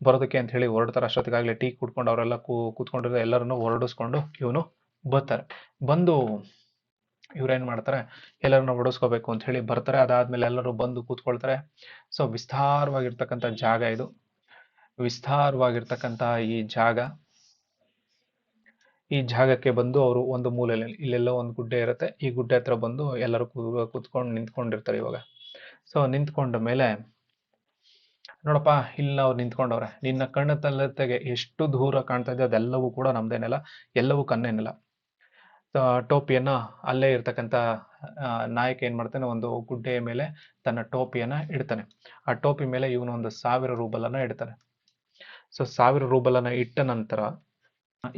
ಬರೋದಕ್ಕೆ ಅಂತ ಹೇಳಿ ಹೊರಡ್ತಾರೆ. ಅಷ್ಟೊತ್ತಿಗಾಗಲೇ ಟೀ ಕುಡ್ಕೊಂಡು ಅವರೆಲ್ಲ ಕೂ, ಕೂತ್ಕೊಂಡಿರೋ ಎಲ್ಲರನ್ನು ಹೊರಡಿಸ್ಕೊಂಡು ಇವನು ಬರ್ತಾರೆ. ಬಂದು ಇವ್ರೇನು ಮಾಡ್ತಾರೆ? ಎಲ್ಲರನ್ನ ಹೊಡಿಸ್ಕೋಬೇಕು ಅಂತ ಹೇಳಿ ಬರ್ತಾರೆ. ಅದಾದಮೇಲೆ ಎಲ್ಲರೂ ಬಂದು ಕೂತ್ಕೊಳ್ತಾರೆ. ಸೊ ವಿಸ್ತಾರವಾಗಿರ್ತಕ್ಕಂಥ ಜಾಗ ಇದು. ವಿಸ್ತಾರವಾಗಿರ್ತಕ್ಕಂಥ ಈ ಜಾಗ. ಈ ಜಾಗಕ್ಕೆ ಬಂದು ಅವರು ಒಂದು ಮೂಲೆಯಲ್ಲಿ ಇಲ್ಲೆಲ್ಲೋ ಒಂದು ಗುಡ್ಡೆ ಇರುತ್ತೆ. ಈ ಗುಡ್ಡೆ ಹತ್ರ ಬಂದು ಎಲ್ಲರೂ ಕೂತ್ಕೊಂಡು ನಿಂತ್ಕೊಂಡಿರ್ತಾರೆ ಇವಾಗ. ಸೊ ನಿಂತ್ಕೊಂಡ ಮೇಲೆ ನೋಡಪ್ಪ ಇಲ್ಲ ಅವ್ರು ನಿಂತ್ಕೊಂಡವ್ರೆ. ನಿನ್ನ ಕಣ್ಣ ತಲೆತೆಗೆ ಎಷ್ಟು ದೂರ ಕಾಣ್ತಾ ಇದೆ, ಅದೆಲ್ಲವೂ ಕೂಡ ನಮ್ದೇನೆಲ್ಲ ಎಲ್ಲವೂ ಕನ್ನೇನೆಲ್ಲ ಟೋಪಿಯನ್ನ ಅಲ್ಲೇ ಇರ್ತಕ್ಕಂಥ ನಾಯಕ ಏನ್ ಮಾಡ್ತಾನೆ, ಒಂದು ಗುಡ್ಡೆಯ ಮೇಲೆ ತನ್ನ ಟೋಪಿಯನ್ನ ಇಡ್ತಾನೆ. ಆ ಟೋಪಿ ಮೇಲೆ ಇವನು ಒಂದು ಸಾವಿರ ರೂಬಲನ್ನ ಇಡ್ತಾನೆ. ಸೊ ಸಾವಿರ ರೂಬಲನ್ನ ಇಟ್ಟ ನಂತರ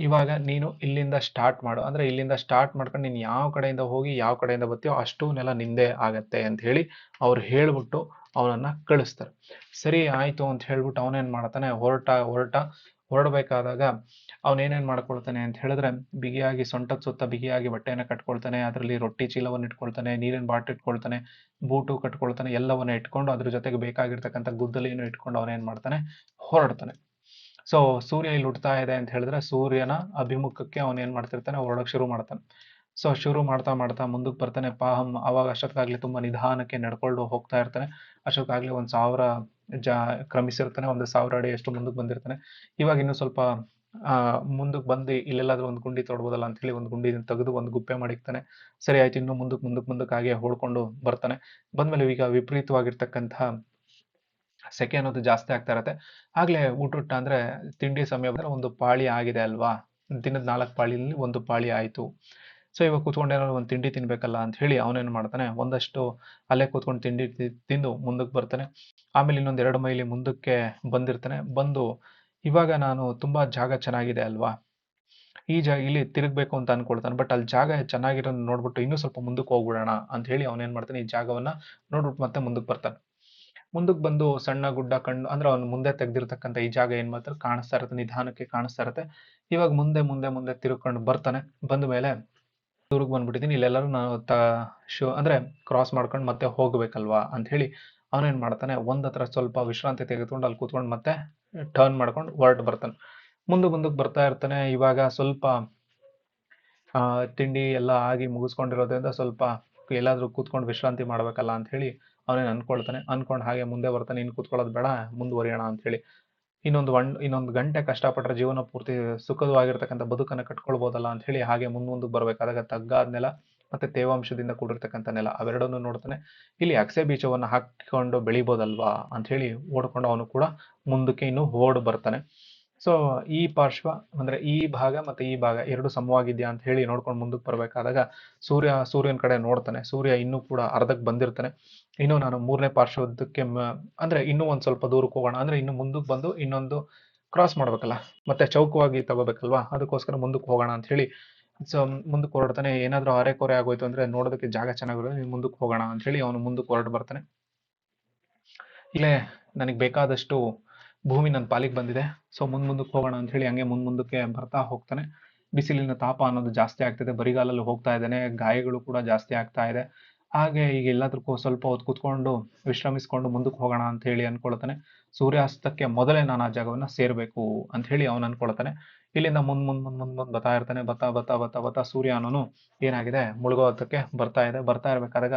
ಇವಾಗ ನೀನು ಇಲ್ಲಿಂದ ಸ್ಟಾರ್ಟ್ ಮಾಡು. ಅಂದ್ರೆ ಇಲ್ಲಿಂದ ಸ್ಟಾರ್ಟ್ ಮಾಡ್ಕೊಂಡು ನೀನು ಯಾವ ಕಡೆಯಿಂದ ಹೋಗಿ ಯಾವ ಕಡೆಯಿಂದ ಬರ್ತೀಯೋ ಅಷ್ಟು ನೆಲ ನಿಂದೆ ಆಗತ್ತೆ ಅಂತ ಹೇಳಿ ಅವ್ರು ಹೇಳ್ಬಿಟ್ಟು ಅವನನ್ನ ಕಳಿಸ್ತಾರೆ. ಸರಿ ಆಯ್ತು ಅಂತ ಹೇಳ್ಬಿಟ್ಟು ಅವನೇನ್ ಮಾಡ್ತಾನೆ? ಹೊರಟ ಹೊರಟ, ಹೊರಡ್ಬೇಕಾದಾಗ ಅವನೇನೇನ್ ಮಾಡ್ಕೊಳ್ತಾನೆ ಅಂತ ಹೇಳಿದ್ರೆ ಬಿಗಿಯಾಗಿ ಸೊಂಟದ ಸುತ್ತ ಬಿಗಿಯಾಗಿ ಬಟ್ಟೆಯನ್ನ ಕಟ್ಕೊಳ್ತಾನೆ, ಅದರಲ್ಲಿ ರೊಟ್ಟಿ ಚೀಲವನ್ನು ಇಟ್ಕೊಳ್ತಾನೆ, ನೀರಿನ ಬಾಟ್ ಇಟ್ಕೊಳ್ತಾನೆ, ಬೂಟು ಕಟ್ಕೊಳ್ತಾನೆ ಎಲ್ಲವನ್ನ ಇಟ್ಕೊಂಡು ಅದ್ರ ಜೊತೆಗೆ ಬೇಕಾಗಿರ್ತಕ್ಕಂಥ ಗುದ್ದಲಿಯನ್ನು ಇಟ್ಕೊಂಡು ಅವನೇನ್ ಮಾಡ್ತಾನೆ? ಹೊರಡ್ತಾನೆ. ಸೊ ಸೂರ್ಯ ಇಲ್ಲಿ ಹುಟ್ತಾ ಇದೆ ಅಂತ ಹೇಳಿದ್ರೆ ಸೂರ್ಯನ ಅಭಿಮುಖಕ್ಕೆ ಅವನು ಏನು ಮಾಡ್ತಿರ್ತಾನೆ? ಹೊರಡಕ್ಕೆ ಶುರು ಮಾಡ್ತಾನೆ. ಸೊ ಶುರು ಮಾಡ್ತಾ ಮಾಡ್ತಾ ಮುಂದಕ್ಕೆ ಬರ್ತಾನೆ. ಪಾಹಂ, ಅವಾಗ ಅಷ್ಟೊತ್ತಿಗಾಗ್ಲಿ ತುಂಬಾ ನಿಧಾನಕ್ಕೆ ನಡ್ಕೊಂಡು ಹೋಗ್ತಾ ಇರ್ತಾನೆ. ಅಷ್ಟೊತ್ತಿಗಾಗ್ಲಿ ಒಂದು ಸಾವಿರ ಜಾ, ಕ್ರಮಿಸಿರ್ತಾನೆ. ಒಂದು ಸಾವಿರ ಅಡಿ ಅಷ್ಟು ಮುಂದಕ್ಕೆ ಬಂದಿರ್ತಾನೆ. ಇವಾಗ ಇನ್ನು ಸ್ವಲ್ಪ ಮುಂದಕ್ಕೆ ಬಂದು ಇಲ್ಲೆಲ್ಲಾದ್ರೂ ಒಂದು ಗುಂಡಿ ತೊಡ್ಬೋದಲ್ಲ ಅಂತ ಹೇಳಿ ಒಂದು ಗುಂಡಿ ತೆಗೆದು ಒಂದು ಗುಪ್ಪೆ ಮಾಡಿಕ್ತಾನೆ ಸರಿ ಆಯ್ತು, ಇನ್ನು ಮುಂದಕ್ಕೆ ಮುಂದಕ್ಕೆ ಮುಂದಕ್ಕೆ ಹಾಗೆ ಹೊಡ್ಕೊಂಡು ಬರ್ತಾನೆ. ಬಂದ್ಮೇಲೆ ಈಗ ವಿಪರೀತವಾಗಿರ್ತಕ್ಕಂತಹ ಸೆಕೆ ಅನ್ನೋದು ಜಾಸ್ತಿ ಆಗ್ತಾ ಇರತ್ತೆ. ಆಗ್ಲೇ ಊಟುಟ್ಟ ಅಂದ್ರೆ ತಿಂಡಿ ಸಮಯ ಬಂದರೆ ಒಂದು ಪಾಳಿ ಆಗಿದೆ ಅಲ್ವಾ? ದಿನದ ನಾಲ್ಕು ಪಾಳಿಯಲ್ಲಿ ಒಂದು ಪಾಳಿ ಆಯಿತು. ಸೊ ಇವಾಗ ಕೂತ್ಕೊಂಡು ಏನಾದ್ರು ಒಂದು ತಿಂಡಿ ತಿನ್ಬೇಕಲ್ಲ ಅಂತ ಹೇಳಿ ಅವನೇನ್ ಮಾಡ್ತಾನೆ, ಒಂದಷ್ಟು ಅಲ್ಲೇ ಕೂತ್ಕೊಂಡು ತಿಂಡಿ ತಿಂದು ಮುಂದಕ್ಕೆ ಬರ್ತಾನೆ. ಆಮೇಲೆ ಇನ್ನೊಂದು ಎರಡು ಮೈಲಿ ಮುಂದಕ್ಕೆ ಬಂದಿರ್ತಾನೆ. ಬಂದು ಇವಾಗ ನಾನು ತುಂಬಾ ಜಾಗ ಚೆನ್ನಾಗಿದೆ ಅಲ್ವಾ? ಈ ಜಾಗ ಇಲ್ಲಿ ತಿರುಗ್ಬೇಕು ಅಂತ ಅನ್ಕೊಳ್ತಾನೆ. ಬಟ್ ಅಲ್ಲಿ ಜಾಗ ಚೆನ್ನಾಗಿರೋದು ನೋಡ್ಬಿಟ್ಟು ಇನ್ನೂ ಸ್ವಲ್ಪ ಮುಂದಕ್ಕೆ ಹೋಗ್ಬಿಡೋಣ ಅಂತ ಹೇಳಿ ಅವನೇನ್ ಮಾಡ್ತಾನೆ, ಈ ಜಾಗವನ್ನ ನೋಡ್ಬಿಟ್ಟು ಮತ್ತೆ ಮುಂದಕ್ಕೆ ಬರ್ತಾನೆ. ಮುಂದಕ್ಕೆ ಬಂದು ಸಣ್ಣ ಗುಡ್ಡ ಕಂಡು, ಅಂದ್ರೆ ಅವ್ನು ಮುಂದೆ ತೆಗೆದಿರ್ತಕ್ಕಂಥ ಈ ಜಾಗ ಏನು ಮಾತ್ರ ಕಾಣಿಸ್ತಾ ಇರುತ್ತೆ, ನಿಧಾನಕ್ಕೆ ಕಾಣಿಸ್ತಾ ಇರುತ್ತೆ. ಇವಾಗ ಮುಂದೆ ಮುಂದೆ ಮುಂದೆ ತಿರುಕೊಂಡು ಬರ್ತಾನೆ. ಬಂದ ಮೇಲೆ ದೂರಕ್ಕೆ ಬಂದ್ಬಿಟ್ಟಿದ್ದೀನಿ ಇಲ್ಲೆಲ್ಲರೂ ನಾನು ತ, ಶೋ, ಅಂದ್ರೆ ಕ್ರಾಸ್ ಮಾಡ್ಕೊಂಡು ಮತ್ತೆ ಹೋಗಬೇಕಲ್ವಾ ಅಂತ ಹೇಳಿ ಅವನೇನು ಮಾಡ್ತಾನೆ, ಒಂದು ಹತ್ರ ಸ್ವಲ್ಪ ವಿಶ್ರಾಂತಿ ತೆಗೆದುಕೊಂಡು ಅಲ್ಲಿ ಕೂತ್ಕೊಂಡು ಮತ್ತೆ ಟರ್ನ್ ಮಾಡ್ಕೊಂಡು ಹೊರಟು ಬರ್ತಾನೆ. ಮುಂದೆ ಮುಂದಕ್ಕೆ ಬರ್ತಾ ಇರ್ತಾನೆ. ಇವಾಗ ಸ್ವಲ್ಪ ತಿಂಡಿ ಎಲ್ಲ ಆಗಿ ಮುಗಿಸ್ಕೊಂಡಿರೋದ್ರಿಂದ ಸ್ವಲ್ಪ ಎಲ್ಲಾದ್ರೂ ಕೂತ್ಕೊಂಡು ವಿಶ್ರಾಂತಿ ಮಾಡಬೇಕಲ್ಲ ಅಂತ ಹೇಳಿ ಅವನೇನು ಅನ್ಕೊಳ್ತಾನೆ. ಅನ್ಕೊಂಡು ಹಾಗೆ ಮುಂದೆ ಬರ್ತಾನೆ. ಇನ್ನು ಕೂತ್ಕೊಳ್ಳೋದು ಬೇಡ, ಮುಂದುವರಿಯೋಣ ಅಂತ ಹೇಳಿ. ಇನ್ನೊಂದು ಒನ್, ಇನ್ನೊಂದು ಗಂಟೆ ಕಷ್ಟಪಟ್ಟರೆ ಜೀವನ ಪೂರ್ತಿ ಸುಖದವಾಗಿರ್ತಕ್ಕಂಥ ಬದುಕನ್ನು ಕಟ್ಕೊಳ್ಬೋದಲ್ಲ ಅಂತ ಹೇಳಿ ಹಾಗೆ ಮುಂದ್ ಮುಂದಕ್ಕೆ ಬರ್ಬೇಕಾದಾಗ ತಗ್ಗಾದ ನೆಲ ಮತ್ತೆ ತೇವಾಂಶದಿಂದ ಕೂಡಿರ್ತಕ್ಕಂಥ ನೆಲ ಅವೆರಡನ್ನು ನೋಡ್ತಾನೆ. ಇಲ್ಲಿ ಅಕ್ಸೆ ಬೀಜವನ್ನು ಹಾಕಿಕೊಂಡು ಬೆಳಿಬೋದಲ್ವಾ ಅಂತ ಹೇಳಿ ಓಡ್ಕೊಂಡು ಅವನು ಕೂಡ ಮುಂದಕ್ಕೆ ಇನ್ನು ಓಡ್ ಬರ್ತಾನೆ. ಸೊ, ಈ ಪಾರ್ಶ್ವ ಅಂದ್ರೆ ಈ ಭಾಗ ಮತ್ತೆ ಈ ಭಾಗ ಎರಡು ಸಮವಾಗಿದೆಯಾ ಅಂತ ಹೇಳಿ ನೋಡ್ಕೊಂಡು ಮುಂದಕ್ಕೆ ಬರಬೇಕಾದಾಗ ಸೂರ್ಯ, ಸೂರ್ಯನ ಕಡೆ ನೋಡ್ತಾನೆ. ಸೂರ್ಯ ಇನ್ನೂ ಕೂಡ ಅರ್ಧಕ್ಕೆ ಬಂದಿರ್ತಾನೆ. ಇನ್ನು ನಾನು ಮೂರನೇ ಪಾರ್ಶ್ವದಕ್ಕೆ ಅಂದ್ರೆ ಇನ್ನೂ ಒಂದು ಸ್ವಲ್ಪ ದೂರಕ್ಕೆ ಹೋಗೋಣ. ಅಂದ್ರೆ ಇನ್ನು ಮುಂದಕ್ಕೆ ಬಂದು ಇನ್ನೊಂದು ಕ್ರಾಸ್ ಮಾಡ್ಬೇಕಲ್ಲ. ಮತ್ತೆ ಚೌಕವಾಗಿ ತಗೋಬೇಕಲ್ವಾ? ಅದಕ್ಕೋಸ್ಕರ ಮುಂದಕ್ಕೆ ಹೋಗೋಣ ಅಂತ ಹೇಳಿ ಸೊ ಮುಂದಕ್ಕೆ ಹೊರಡ್ತಾನೆ. ಏನಾದ್ರೂ ಅರೆಕೊರೆ ಆಗೋಯ್ತು ಅಂದ್ರೆ ನೋಡೋದಕ್ಕೆ ಜಾಗ ಚೆನ್ನಾಗಿರೋದು. ನೀವು ಮುಂದಕ್ಕೆ ಹೋಗೋಣ ಅಂತ ಹೇಳಿ ಅವನು ಮುಂದಕ್ಕೆ ಹೊರಟು ಬರ್ತಾನೆ. ಇಲ್ಲೇ ನನಗೆ ಬೇಕಾದಷ್ಟು ಭೂಮಿ ನನ್ನ ಪಾಲಿಗೆ ಬಂದಿದೆ. ಸೊ ಮುಂದ್ ಮುಂದಕ್ಕೆ ಹೋಗೋಣ ಅಂತ ಹೇಳಿ ಹಂಗೆ ಮುಂದ್ ಮುಂದಕ್ಕೆ ಬರ್ತಾ ಹೋಗ್ತಾನೆ. ಬಿಸಿಲಿನ ತಾಪ ಅನ್ನೋದು ಜಾಸ್ತಿ ಆಗ್ತಿದೆ. ಬರಿಗಾಲಲ್ಲಿ ಹೋಗ್ತಾ ಇದ್ದಾನೆ. ಗಾಯಗಳು ಕೂಡ ಜಾಸ್ತಿ ಆಗ್ತಾ ಇದೆ. ಹಾಗೆ ಈಗ ಎಲ್ಲದಕ್ಕೂ ಸ್ವಲ್ಪ ಹೊತ್ತು ಕೂತ್ಕೊಂಡು ವಿಶ್ರಮಿಸ್ಕೊಂಡು ಮುಂದಕ್ಕೆ ಹೋಗೋಣ ಅಂತ ಹೇಳಿ ಅನ್ಕೊಳ್ತಾನೆ. ಸೂರ್ಯಾಸ್ತಕ್ಕೆ ಮೊದಲೇ ನಾನು ಆ ಜಾಗವನ್ನ ಸೇರ್ಬೇಕು ಅಂತ ಹೇಳಿ ಅವನು ಅನ್ಕೊಳ್ತಾನೆ. ಇಲ್ಲಿಂದ ಮುಂದ್ ಮುಂದ್ ಮುಂದ್ ಮುಂದ್ ಮುಂದ್ ಬರ್ತಾ ಇರ್ತಾನೆ. ಬತ್ತಾ ಬರ್ತಾ ಬರ್ತಾ ಸೂರ್ಯ ಅನ್ನೋನು ಏನಾಗಿದೆ? ಮುಳುಗೋದಕ್ಕೆ ಬರ್ತಾ ಇದೆ. ಬರ್ತಾ ಇರ್ಬೇಕಾದಾಗ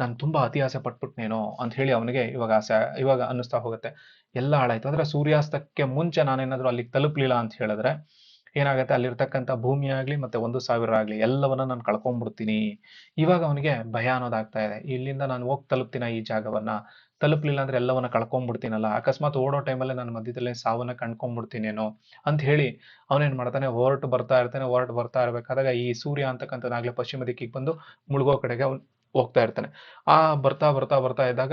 ನಾನು ತುಂಬಾ ಅತಿ ಆಸೆ ಪಟ್ಬಿಟ್ನೇನೋ ಅಂತ ಹೇಳಿ ಅವನಿಗೆ ಇವಾಗ ಆಸೆ, ಇವಾಗ ಅನ್ನಿಸ್ತಾ ಹೋಗುತ್ತೆ. ಎಲ್ಲ ಹಾಳಾಯ್ತು. ಅಂದ್ರೆ ಸೂರ್ಯಾಸ್ತಕ್ಕೆ ಮುಂಚೆ ನಾನೇನಾದ್ರೂ ಅಲ್ಲಿಗೆ ತಲುಪ್ಲಿಲ್ಲ ಅಂತ ಹೇಳಿದ್ರೆ ಏನಾಗುತ್ತೆ? ಅಲ್ಲಿರ್ತಕ್ಕಂಥ ಭೂಮಿ ಆಗ್ಲಿ ಮತ್ತೆ ಒಂದು ಸಾವಿರ ಆಗ್ಲಿ ಎಲ್ಲವನ್ನ ನಾನು ಕಳ್ಕೊಂಡ್ಬಿಡ್ತೀನಿ ಇವಾಗ ಅವನಿಗೆ ಭಯ ಅನ್ನೋದಾಗ್ತಾ ಇದೆ. ಇಲ್ಲಿಂದ ನಾನು ಹೋಗಿ ತಲುಪ್ತೀನ ಈ ಜಾಗವನ್ನ? ತಲುಪ್ಲಿಲ್ಲ ಅಂದ್ರೆ ಎಲ್ಲವನ್ನ ಕಳ್ಕೊಂಡ್ಬಿಡ್ತೀನಲ್ಲ ಅಕಸ್ಮಾತ್ ಓಡೋ ಟೈಮಲ್ಲಿ ನಾನು ಮಧ್ಯದಲ್ಲಿ ಸಾವನ್ನ ಕಂಡ್ಕೊಂಡ್ಬಿಡ್ತೀನೇನೋ ಅಂತ ಹೇಳಿ ಅವನೇನ್ ಮಾಡ್ತಾನೆ? ಹೊರಟು ಬರ್ತಾ ಇರ್ತಾನೆ, ಹೊರಟು ಬರ್ತಾ ಇರ್ಬೇಕಾದಾಗ ಈ ಸೂರ್ಯ ಅಂತಕ್ಕಂಥದ್ದಾಗ್ಲೇ ಪಶ್ಚಿಮ ದಿಕ್ಕಿಗೆ ಬಂದು ಮುಳುಗೋ ಕಡೆಗೆ ಅವ್ನು ಹೋಗ್ತಾ ಇರ್ತಾನೆ. ಆ ಬರ್ತಾ ಬರ್ತಾ ಬರ್ತಾ ಇದ್ದಾಗ,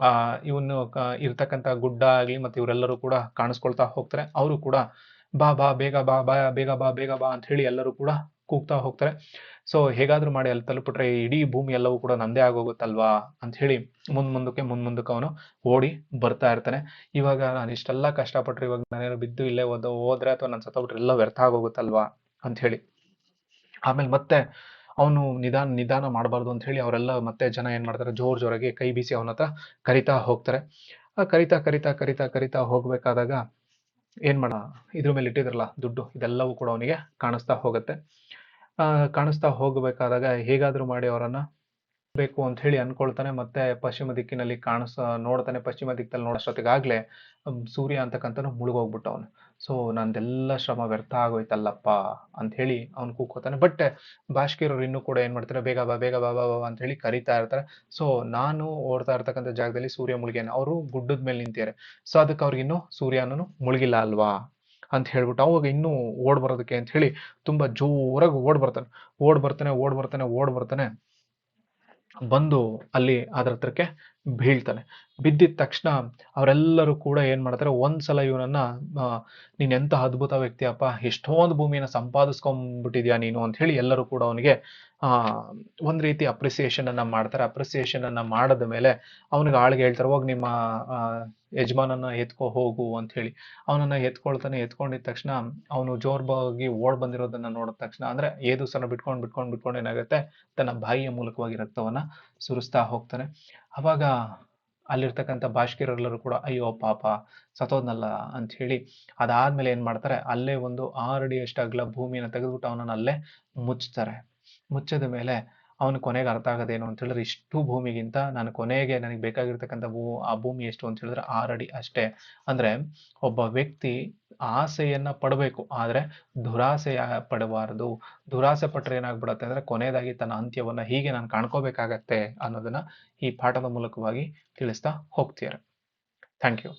ಆ, ಇವನು ಇರ್ತಕ್ಕಂಥ ಗುಡ್ಡ ಆಗ್ಲಿ ಮತ್ತೆ ಇವರೆಲ್ಲರೂ ಕೂಡ ಕಾಣಿಸ್ಕೊಳ್ತಾ ಹೋಗ್ತಾರೆ. ಅವರು ಕೂಡ ಬಾ ಬಾ, ಬೇಗ ಬಾ ಬಾ, ಬೇಗ ಬಾ ಬೇಗ ಬಾ ಅಂತ ಹೇಳಿ ಎಲ್ಲರೂ ಕೂಡ ಕೂಗ್ತಾ ಹೋಗ್ತಾರೆ. ಸೊ, ಹೇಗಾದ್ರೂ ಮಾಡಿ ಅಲ್ಲಿ ತಲುಪಿಟ್ರೆ ಇಡೀ ಭೂಮಿ ಎಲ್ಲವೂ ಕೂಡ ನಂದೇ ಆಗೋಗುತ್ತಲ್ವಾ ಅಂತ ಹೇಳಿ ಮುಂದ್ ಮುಂದಕ್ಕೆ ಮುಂದ್ ಮುಂದಕ್ಕೆ ಅವನು ಓಡಿ ಬರ್ತಾ ಇರ್ತಾನೆ. ಇವಾಗ ನಾನು ಇಷ್ಟೆಲ್ಲ ಕಷ್ಟಪಟ್ರೆ ಇವಾಗ ನಾನೇನು ಬಿದ್ದು ಇಲ್ಲೇ ಓದೋ, ಹೋದ್ರೆ ಅಥವಾ ನಾನು ಸತ್ತೋಗ್ಬಿಟ್ರೆ ಎಲ್ಲ ವ್ಯರ್ಥ ಆಗೋಗುತ್ತಲ್ವಾ ಅಂತ ಹೇಳಿ. ಆಮೇಲೆ ಮತ್ತೆ ಅವನು ನಿಧಾನ ನಿಧಾನ ಮಾಡಬಾರ್ದು ಅಂತ ಹೇಳಿ ಅವರೆಲ್ಲ ಮತ್ತೆ ಜನ ಏನು ಮಾಡ್ತಾರೆ? ಜೋರ್ ಜೋರಾಗಿ ಕೈ ಬೀಸಿ ಅವನ ಹತ್ರ ಕರಿತಾ ಹೋಗ್ತಾರೆ. ಆ ಕರಿತಾ ಕರಿತಾ ಕರಿತಾ ಕರಿತಾ ಹೋಗ್ಬೇಕಾದಾಗ ಏನು ಮಾಡ, ಇದ್ರ ಮೇಲೆ ಇಟ್ಟಿದ್ರಲ್ಲ ದುಡ್ಡು, ಇದೆಲ್ಲವೂ ಕೂಡ ಅವನಿಗೆ ಕಾಣಿಸ್ತಾ ಹೋಗುತ್ತೆ. ಕಾಣಿಸ್ತಾ ಹೋಗಬೇಕಾದಾಗ ಹೇಗಾದರೂ ಮಾಡಿ ಅವರನ್ನ ಬೇಕು ಅಂತ ಹೇಳಿ ಅನ್ಕೊಳ್ತಾನೆ. ಮತ್ತೆ ಪಶ್ಚಿಮ ದಿಕ್ಕಿನಲ್ಲಿ ಕಾಣಿಸ್, ನೋಡ್ತಾನೆ. ಪಶ್ಚಿಮ ದಿಕ್ಕಲ್ಲಿ ನೋಡೋಷ್ಟೊತ್ತಿಗಾಗ್ಲೇ ಸೂರ್ಯ ಅಂತಕ್ಕಂಥನು ಮುಳುಗೋಗ್ಬಿಟ್ಟ ಅವನು ಸೊ ನಂದೆಲ್ಲ ಶ್ರಮ ವ್ಯರ್ಥ ಆಗೋಯ್ತಲ್ಲಪ್ಪ ಅಂತ ಹೇಳಿ ಅವ್ನು ಕೂಕೋತಾನೆ ಬಟ್ ಭಾಷ್ಕಿರೋರು ಇನ್ನೂ ಕೂಡ ಏನ್ ಮಾಡ್ತಾರೆ, ಬೇಗ ಬಾ ಬೇಗ ಬಾ ಬಾ ಅಂತ ಹೇಳಿ ಕರಿತಾ ಇರ್ತಾರೆ. ಸೊ ನಾನು ಓಡ್ತಾ ಇರ್ತಕ್ಕಂಥ ಜಾಗದಲ್ಲಿ ಸೂರ್ಯ ಮುಳುಗೇನೆ ಅವರು ಗುಡ್ಡದ ಮೇಲೆ ನಿಂತಿದ್ದಾರೆ. ಸೊ ಅದಕ್ಕೆ ಅವ್ರಿಗೆ ಇನ್ನೂ ಸೂರ್ಯನೂ ಮುಳುಗಿಲ್ಲ ಅಲ್ವಾ ಅಂತ ಹೇಳ್ಬಿಟ್ಟು ಅವಾಗ ಇನ್ನೂ ಓಡ್ ಬರೋದಕ್ಕೆ ಅಂತ ಹೇಳಿ ತುಂಬಾ ಜೋರಾಗಿ ಓಡ್ ಬರ್ತಾನೆ. ಓಡ್ ಬರ್ತಾನೆ ಓಡ್ ಬರ್ತಾನೆ ಓಡ್ ಬರ್ತಾನೆ. ಬಂದು ಅಲ್ಲಿ ಅದ್ರ ಹತ್ರಕ್ಕೆ ಬೀಳ್ತಾನೆ. ಬಿದ್ದಿದ ತಕ್ಷಣ ಅವರೆಲ್ಲರೂ ಕೂಡ ಏನ್ ಮಾಡ್ತಾರೆ, ಒಂದ್ಸಲ ಇವನನ್ನ ನೀನು ಎಂತ ಅದ್ಭುತ ವ್ಯಕ್ತಿಯಪ್ಪ, ಎಷ್ಟೊಂದು ಭೂಮಿಯನ್ನ ಸಂಪಾದಿಸ್ಕೊಂಡ್ಬಿಟ್ಟಿದ್ಯಾ ನೀನು? ಅಂತ ಹೇಳಿ ಎಲ್ಲರೂ ಕೂಡ ಅವನಿಗೆ ಒಂದ್ ರೀತಿ ಅಪ್ರಿಸಿಯೇಷನ್ ಅನ್ನ ಮಾಡ್ತಾರೆ. ಅಪ್ರಿಸಿಯೇಷನ್ ಅನ್ನ ಮಾಡದ ಮೇಲೆ ಅವನಿಗೆ ಆಳ್ಗೆ ಹೇಳ್ತಾರೆ, ಹೋಗಿ ನಿಮ್ಮ ಯಜಮಾನನ ಯಜಮಾನನ್ನ ಎತ್ಕೊ ಹೋಗು ಅಂತ ಹೇಳಿ. ಅವನನ್ನ ಎತ್ಕೊಳ್ತಾನೆ, ಎತ್ಕೊಂಡಿದ ತಕ್ಷಣ ಅವನು ಜೋರ್ಬಾಗಿ ಓಡ್ ಬಂದಿರೋದನ್ನ ನೋಡಿದ ತಕ್ಷಣ, ಅಂದ್ರೆ ಏದು ಸಲ ಬಿಟ್ಕೊಂಡ್ ಬಿಟ್ಕೊಂಡ್, ಬಿಟ್ಕೊಂಡು ಏನಾಗುತ್ತೆ, ತನ್ನ ಬಾಯಿಯ ಮೂಲಕವಾಗಿ ರಕ್ತವನ್ನ ಸುರಿಸ್ತಾ ಹೋಗ್ತಾನೆ. ಅವಾಗ ಅಲ್ಲಿರ್ತಕ್ಕಂಥ ಭಾಷ್ಕಿರೆಲ್ಲರೂ ಕೂಡ, ಅಯ್ಯೋ ಪಾಪ ಸತೋದ್ನಲ್ಲ ಅಂತ ಹೇಳಿ ಅದಾದ್ಮೇಲೆ ಏನು ಮಾಡ್ತಾರೆ, ಅಲ್ಲೇ ಒಂದು ಆರು ಅಷ್ಟು ಅಗಲ ಭೂಮಿಯನ್ನು ತೆಗೆದುಬಿಟ್ಟು ಅವನನ್ನ ಅಲ್ಲೇ ಮುಚ್ತಾರೆ. ಮುಚ್ಚಿದ ಮೇಲೆ ಅವನ ಕೊನೆಗೆ ಅರ್ಥ ಆಗೋದೇನು ಅಂತ ಹೇಳಿದ್ರೆ, ಇಷ್ಟು ಭೂಮಿಗಿಂತ ನಾನು ಕೊನೆಗೆ ನನಗೆ ಬೇಕಾಗಿರ್ತಕ್ಕಂಥ ಭೂ, ಆ ಭೂಮಿ ಎಷ್ಟು ಅಂತ ಹೇಳಿದ್ರೆ ಆರಡಿ ಅಷ್ಟೇ. ಅಂದ್ರೆ ಒಬ್ಬ ವ್ಯಕ್ತಿ ಆಸೆಯನ್ನು ಪಡಬೇಕು, ಆದರೆ ದುರಾಸೆಯ ಪಡಬಾರದು. ದುರಾಸೆ ಪಟ್ಟರೆ ಏನಾಗ್ಬಿಡತ್ತೆ ಅಂದ್ರೆ ಕೊನೆಯದಾಗಿ ತನ್ನ ಅಂತ್ಯವನ್ನ ಹೀಗೆ ನಾನು ಕಾಣ್ಕೋಬೇಕಾಗತ್ತೆ ಅನ್ನೋದನ್ನ ಈ ಪಾಠದ ಮೂಲಕವಾಗಿ ತಿಳಿಸ್ತಾ ಹೋಗ್ತೀರ ಥ್ಯಾಂಕ್ ಯು